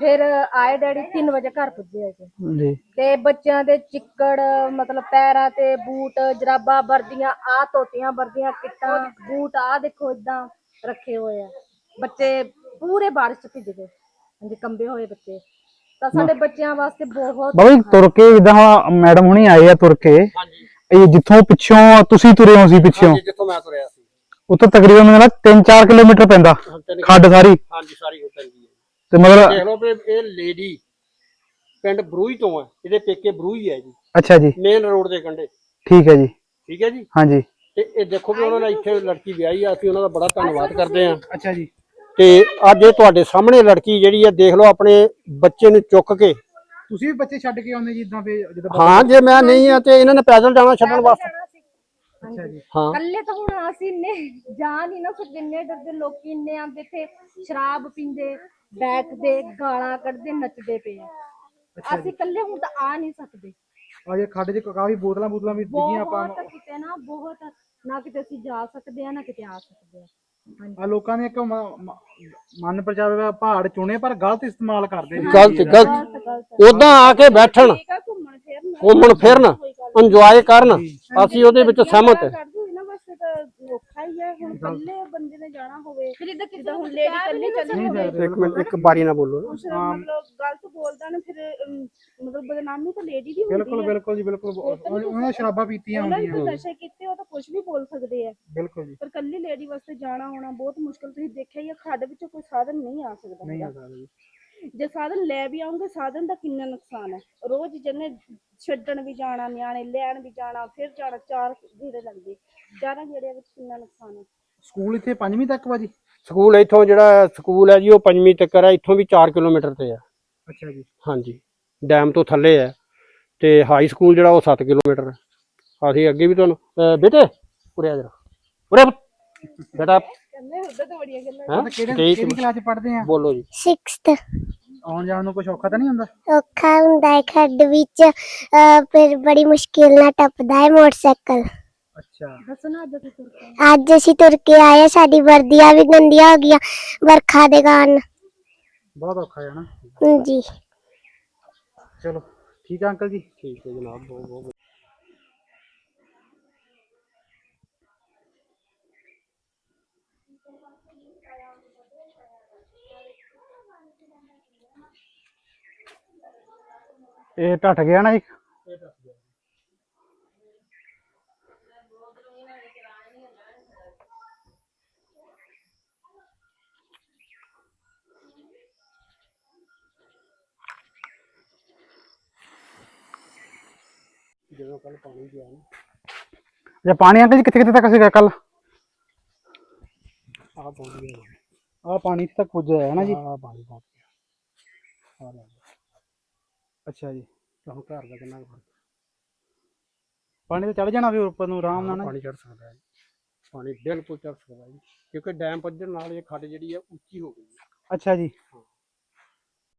ਫਿਰ ਆਏ ਡੈਡੀ 3 ਵਜੇ ਘਰ ਪੁੱਜੇ ਅਜੇ ਜੀ। ਤੇ ਬੱਚਿਆਂ ਦੇ ਚਿੱਕੜ ਮਤਲਬ ਪੈਰਾਂ ਤੇ ਬੂਟ ਜਰਾਬਾਂ ਵਰਦੀਆਂ ਆ ਧੋਤੀਆਂ ਵਰਦੀਆਂ ਕਿੱਟਾਂ ਬੂਟ ਆ ਦੇਖੋ ਇਦਾਂ ਰੱਖੇ ਹੋਏ ਆ। ਬੱਚੇ ਪੂਰੇ ਬਾਰਿਸ਼ ਚ ਭਿੱਜ ਗਏ। ਹਾਂਜੀ ਕੰਬੇ ਹੋਏ ਬੱਚੇ। ਤਾਂ ਸਾਡੇ ਬੱਚਿਆਂ ਵਾਸਤੇ ਬਹੁਤ ਬਾਬਾ ਜੀ ਤੁਰ ਕੇ ਜਿੱਦਾਂ ਮੈਡਮ ਹੁਣੀ ਆਏ ਆ ਤੁਰ ਕੇ। ਹਾਂਜੀ। ਇਹ ਜਿੱਥੋਂ ਪਿੱਛੋਂ ਤੁਸੀਂ ਤੁਰੇ ਹੋ ਸੀ ਪਿੱਛੋਂ ਜਿੱਥੋਂ ਮੈਂ ਤੁਰਿਆ। ਉੱਥੋਂ ਤਕਰੀਬਨ ਮੈਨੂੰ ਲੱਗਦਾ 3-4 ਕਿਲੋਮੀਟਰ ਪੈਂਦਾ ਖੱਡ ਸਾਰੀ। ਹਾਂਜੀ ਸਾਰੀ ਹੋ ਪੈਂਦੀ ਹੈ। ਤੇ ਮਤਲਬ ਦੇਖ ਲਓ ਵੀ ਇਹ ਲੇਡੀ ਪਿੰਡ ਬਰੂਈ ਤੋਂ ਹੈ ਇਹਦੇ ਪੇਕੇ ਬਰੂਈ ਹੈ ਜੀ। ਅੱਛਾ ਜੀ। ਮੇਨ ਰੋਡ ਦੇ ਕੰਢੇ। ਠੀਕ ਹੈ ਜੀ। ਠੀਕ ਹੈ ਜੀ? ਹਾਂਜੀ। ਤੇ ਇਹ ਦੇਖੋ ਵੀ ਉਹਨਾਂ ਨੇ ਇੱਥੇ ਲੜਕੀ ਵਿਆਹੀ ਆ ਅਸੀਂ ਉਹਨਾਂ ਦਾ ਬੜਾ ਧੰਨਵਾਦ ਕਰਦੇ ਹਾਂ। ਅੱਛਾ ਜੀ। ਤੇ ਅੱਜ ਇਹ ਤੁਹਾਡੇ ਸਾਹਮਣੇ ਲੜਕੀ ਜਿਹੜੀ ਹੈ ਦੇਖ ਲਓ ਆਪਣੇ ਬੱਚੇ ਨੂੰ ਚੁੱਕ ਕੇ। ਤੁਸੀਂ ਵੀ ਬੱਚੇ ਛੱਡ ਕੇ ਆਉਂਦੇ ਜਿੱਦਾਂ ਫੇ ਜਿੱਦਾਂ ਹਾਂ ਜੇ ਮੈਂ ਨਹੀਂ ਆ ਤੇ ਇਹਨਾਂ ਨੇ ਪੈਦਲ ਜਾਣਾ ਛੱਡਣ ਵਾਸਤੇ। ਅੱਛਾ ਜੀ। ਹਾਂ। ਕੱਲੇ ਤਾਂ ਹੁਣ ਅਸੀਂ ਇੰਨੇ ਜਾ ਨਹੀਂ ਨਾ ਸਕਦੇ ਇੰਨੇ ਡਰਦੇ ਲੋਕੀ ਇੰਨੇ ਆਂਦੇ ਇੱਥੇ ਸ਼ਰਾਬ ਪੀਂਦੇ ਬੈਠਦੇ ਗਾਲਾਂ ਕੱਢਦੇ ਨੱਚਦੇ ਪਏ ਆ। ਅਸੀਂ ਕੱਲੇ ਹੁਣ ਤਾਂ ਆ ਨਹੀਂ ਸਕਦੇ। ਅਜੇ ਖੱਡ 'ਚ ਕਾਫੀ ਬੋਤਲਾਂ ਬੋਤਲਾਂ ਵੀ ਡਿੱਗੀਆਂ ਆਪਾਂ ਬਹੁਤ ਕਿਤੇ ਨਾ ਬਹੁਤ ਨਾ ਕਿਤੇ ਅਸੀਂ ਜਾ ਸਕਦੇ ਆ ਨਾ ਕਿਤੇ ਆ ਸਕਦੇ ਆ। ਹਾਂਜੀ। ਆ ਲੋਕਾਂ ਨੇ ਇੱਕ ਮ- ਮ- ਮਨ ਪਰਚਾਵੇ ਪਹਾੜ ਚੁਣੇ ਪਰ ਗਲਤ ਇਸਤੇਮਾਲ ਕਰਦੇ ਨੇ। ਗਲਤ ਗਲਤ। ਗਲਤ ਗਲਤ। ਉਦਾਂ ਆ ਕੇ ਬੈਠਣ। ਠੀਕ ਆ ਘੁੰਮਣ ਫਿਰਨ। ਘੁੰਮਣ ਫਿਰਨ। ਇੰਜੋਏ ਕਰਨ ਅਸੀਂ ਉਹਦੇ ਵਿੱਚ ਸਹਿਮਤ ਹਾਂ। ਕਰਦੇ ਇਹਨਾਂ ਵਾਸਤੇ ਤਾਂ ਔਖਾ ਹੀ ਹੈ ਹੁਣ ਕੱਲੇ ਬੰਦੇ ਨੇ ਜਾਣਾ ਹੋਵੇ ਫਿਰ ਇਹਦਾ ਕਿਦਾਂ ਹੁਣ ਲੇਡੀ ਕੱਲੀ ਚੱਲੀ ਹੋਵੇ। ਇੱਕ ਮਿੰਟ ਇੱਕ ਬਾਰੀ ਨਾ ਬੋਲੋ। ਨਾ। ਮਤਲਬ ਗਲਤ ਬੋਲਦਾ ਨਾ ਫਿਰ ਅਮ, ਮਤਲਬ ਬਦਨਾਮੀ ਤਾਂ ਲੇਡੀ ਦੀ ਹੁੰਦੀ ਬਿਲਕੁਲ ਬਿਲਕੁਲ ਜੀ ਬਿਲਕੁਲ। ਉਹਨਾਂ ਨੇ ਸ਼ਰਾਬਾਂ ਪੀਤੀਆਂ ਉਹਨਾਂ ਨੇ ਹੁੰਦੀਆਂ ਕੋਈ ਨਸ਼ੇ ਕੀਤੇ ਉਹ ਤਾਂ ਕੁਝ ਵੀ ਬੋਲ ਸਕਦੇ ਆ। ਬਿਲਕੁਲ ਜੀ। ਪਰ ਕੱਲੀ ਲੇਡੀ ਵਾਸਤੇ ਜਾਣਾ ਹੋਣਾ ਬਹੁਤ ਮੁਸ਼ਕਲ ਤੁਸੀਂ ਦੇਖਿਆ ਹੀ ਆ ਖੱਡ ਵਿੱਚੋਂ ਕੋਈ ਸਾਧਨ ਨਹੀਂ ਆ ਸਕਦਾ ਨਹੀਂ ਆ। ਸਕਦਾ ਜੀ। ਜੇ ਸਾਧਨ ਲੈ ਵੀ ਆਉਂਗੇ ਸਾਧਨ ਦਾ ਕਿੰਨਾ ਨੁਕਸਾਨ ਹੈ? ਰੋਜ਼ ਜਨੇ ਛੱਡਣ ਵੀ ਜਾਣਾ ਨਿਆਣੇ ਲੈਣ ਵੀ ਜਾਣਾ ਫਿਰ ਜਾਣਾ ਚਾਰ ਗੇੜੇ ਲੱਗਦੇ। ਚਾਰਾਂ ਗੇੜਿਆਂ ਵਿੱਚ ਕਿੰਨਾ ਨੁਕਸਾਨ ਹੈ? ਸਕੂਲ ਇੱਥੇ ਪੰਜਵੀਂ ਤੱਕ ਵਾ ਜੀ? ਸਕੂਲ ਇੱਥੋਂ ਜਿਹੜਾ ਸਕੂਲ ਹੈ ਜੀ ਉਹ ਪੰਜਵੀਂ ਤੱਕ ਹੈ ਇੱਥੋਂ ਵੀ 4 ਕਿਲੋਮੀਟਰ ਤੇ ਹੈ। ਅੱਛਾ ਜੀ। ਹਾਂਜੀ। ਡੈਮ ਤੋਂ ਥੱਲੇ ਹੈ ਤੇ ਹਾਈ ਸਕੂਲ ਜਿਹੜਾ ਉਹ 7 ਕਿਲੋਮੀਟਰ ਹੈ। ਅਸੀਂ ਅੱਗੇ ਵੀ ਤੁਹਾਨੂੰ ਅਹ ਬੇਟੇ ਉਰੇ ਆ ਜਰਾ। ਉਰੇ ਪੁੱਤ। ਬੇਟਾ ਕਹਿੰਦੇ ਉਧਰ ਤਾਂ ਬੜੀਆਂ ਗੱਲਾਂ ਹਾਂ? ਕਿਹੜੇ ਕਿਹੜੀ ਕਲਾਸ ਪੜ੍ਹਦੇ ਆ? ਬੋਲੋ ਜੀ। 6th ਆਉਣ ਜਾਣ ਨੂੰ ਕੁਝ ਔਖਾ ਤਾਂ ਨਹੀਂ ਹੁੰਦਾ? ਔਖਾ ਹੁੰਦਾ ਹੈ ਖੱਡ ਵਿੱਚ ਫਿਰ ਬੜੀ ਮੁਸ਼ਕਿਲ ਨਾਲ ਟੱਪਦਾ ਹੈ ਮੋਟਰਸਾਈਕਲ। ਅੱਛਾ। ਦੱਸੋ ਨਾ ਅੱਜ ਤੁਸੀਂ ਤੁਰ ਕੇ ਅੱਜ ਅਸੀਂ ਤੁਰ ਕੇ ਆਏ ਹਾਂ, ਸਾਡੀ ਵਰਦੀਆਂ ਵੀ ਗੰਦੀਆਂ ਹੋ ਗਈਆਂ ਵਰਖਾ ਦੇ ਕਾਰਨ। ਬਹੁਤ ਔਖਾ ਹੈ ਨਾ? ਹਾਂਜੀ ਚਲੋ ਠੀਕ ਆ ਅੰਕਲ ਜੀ? ਠੀਕ ਹੈ ਜਨਾਬ ਬਹੁਤ ਬਹੁਤ टट गया ना एक जो पानी गया पानी आंटे जी कितने कितने तक कल आ पानी आ पानी तक पूजा है ना जी आ पानी पहुँच गया ਅੱਛਾ ਜੀ ਤਾਂ ਹੁਣ ਘਰ ਦਾ ਕਿੰਨਾ ਕੁ ਫ਼ਰਕ ਪਾਣੀ ਤੇ ਚੜ ਜਾਣਾ ਫਿਰ ਉੱਪਰ ਨੂੰ ਆਰਾਮ ਨਾਲ ਨਾ? ਪਾਣੀ ਚੜ ਸਕਦਾ ਹੈ ਪਾਣੀ ਬਿਲਕੁਲ ਚੜ ਸਕਦਾ ਹੈ ਜੀ। ਕਿਉਂਕਿ ਡੈਮ ਪੱਧਰ ਨਾਲ ਇਹ ਖੱਡ ਜਿਹੜੀ ਹੈ ਉੱਚੀ ਹੋ ਗਈ ਹੈ। ਅੱਛਾ ਜੀ। ਹਾਂ।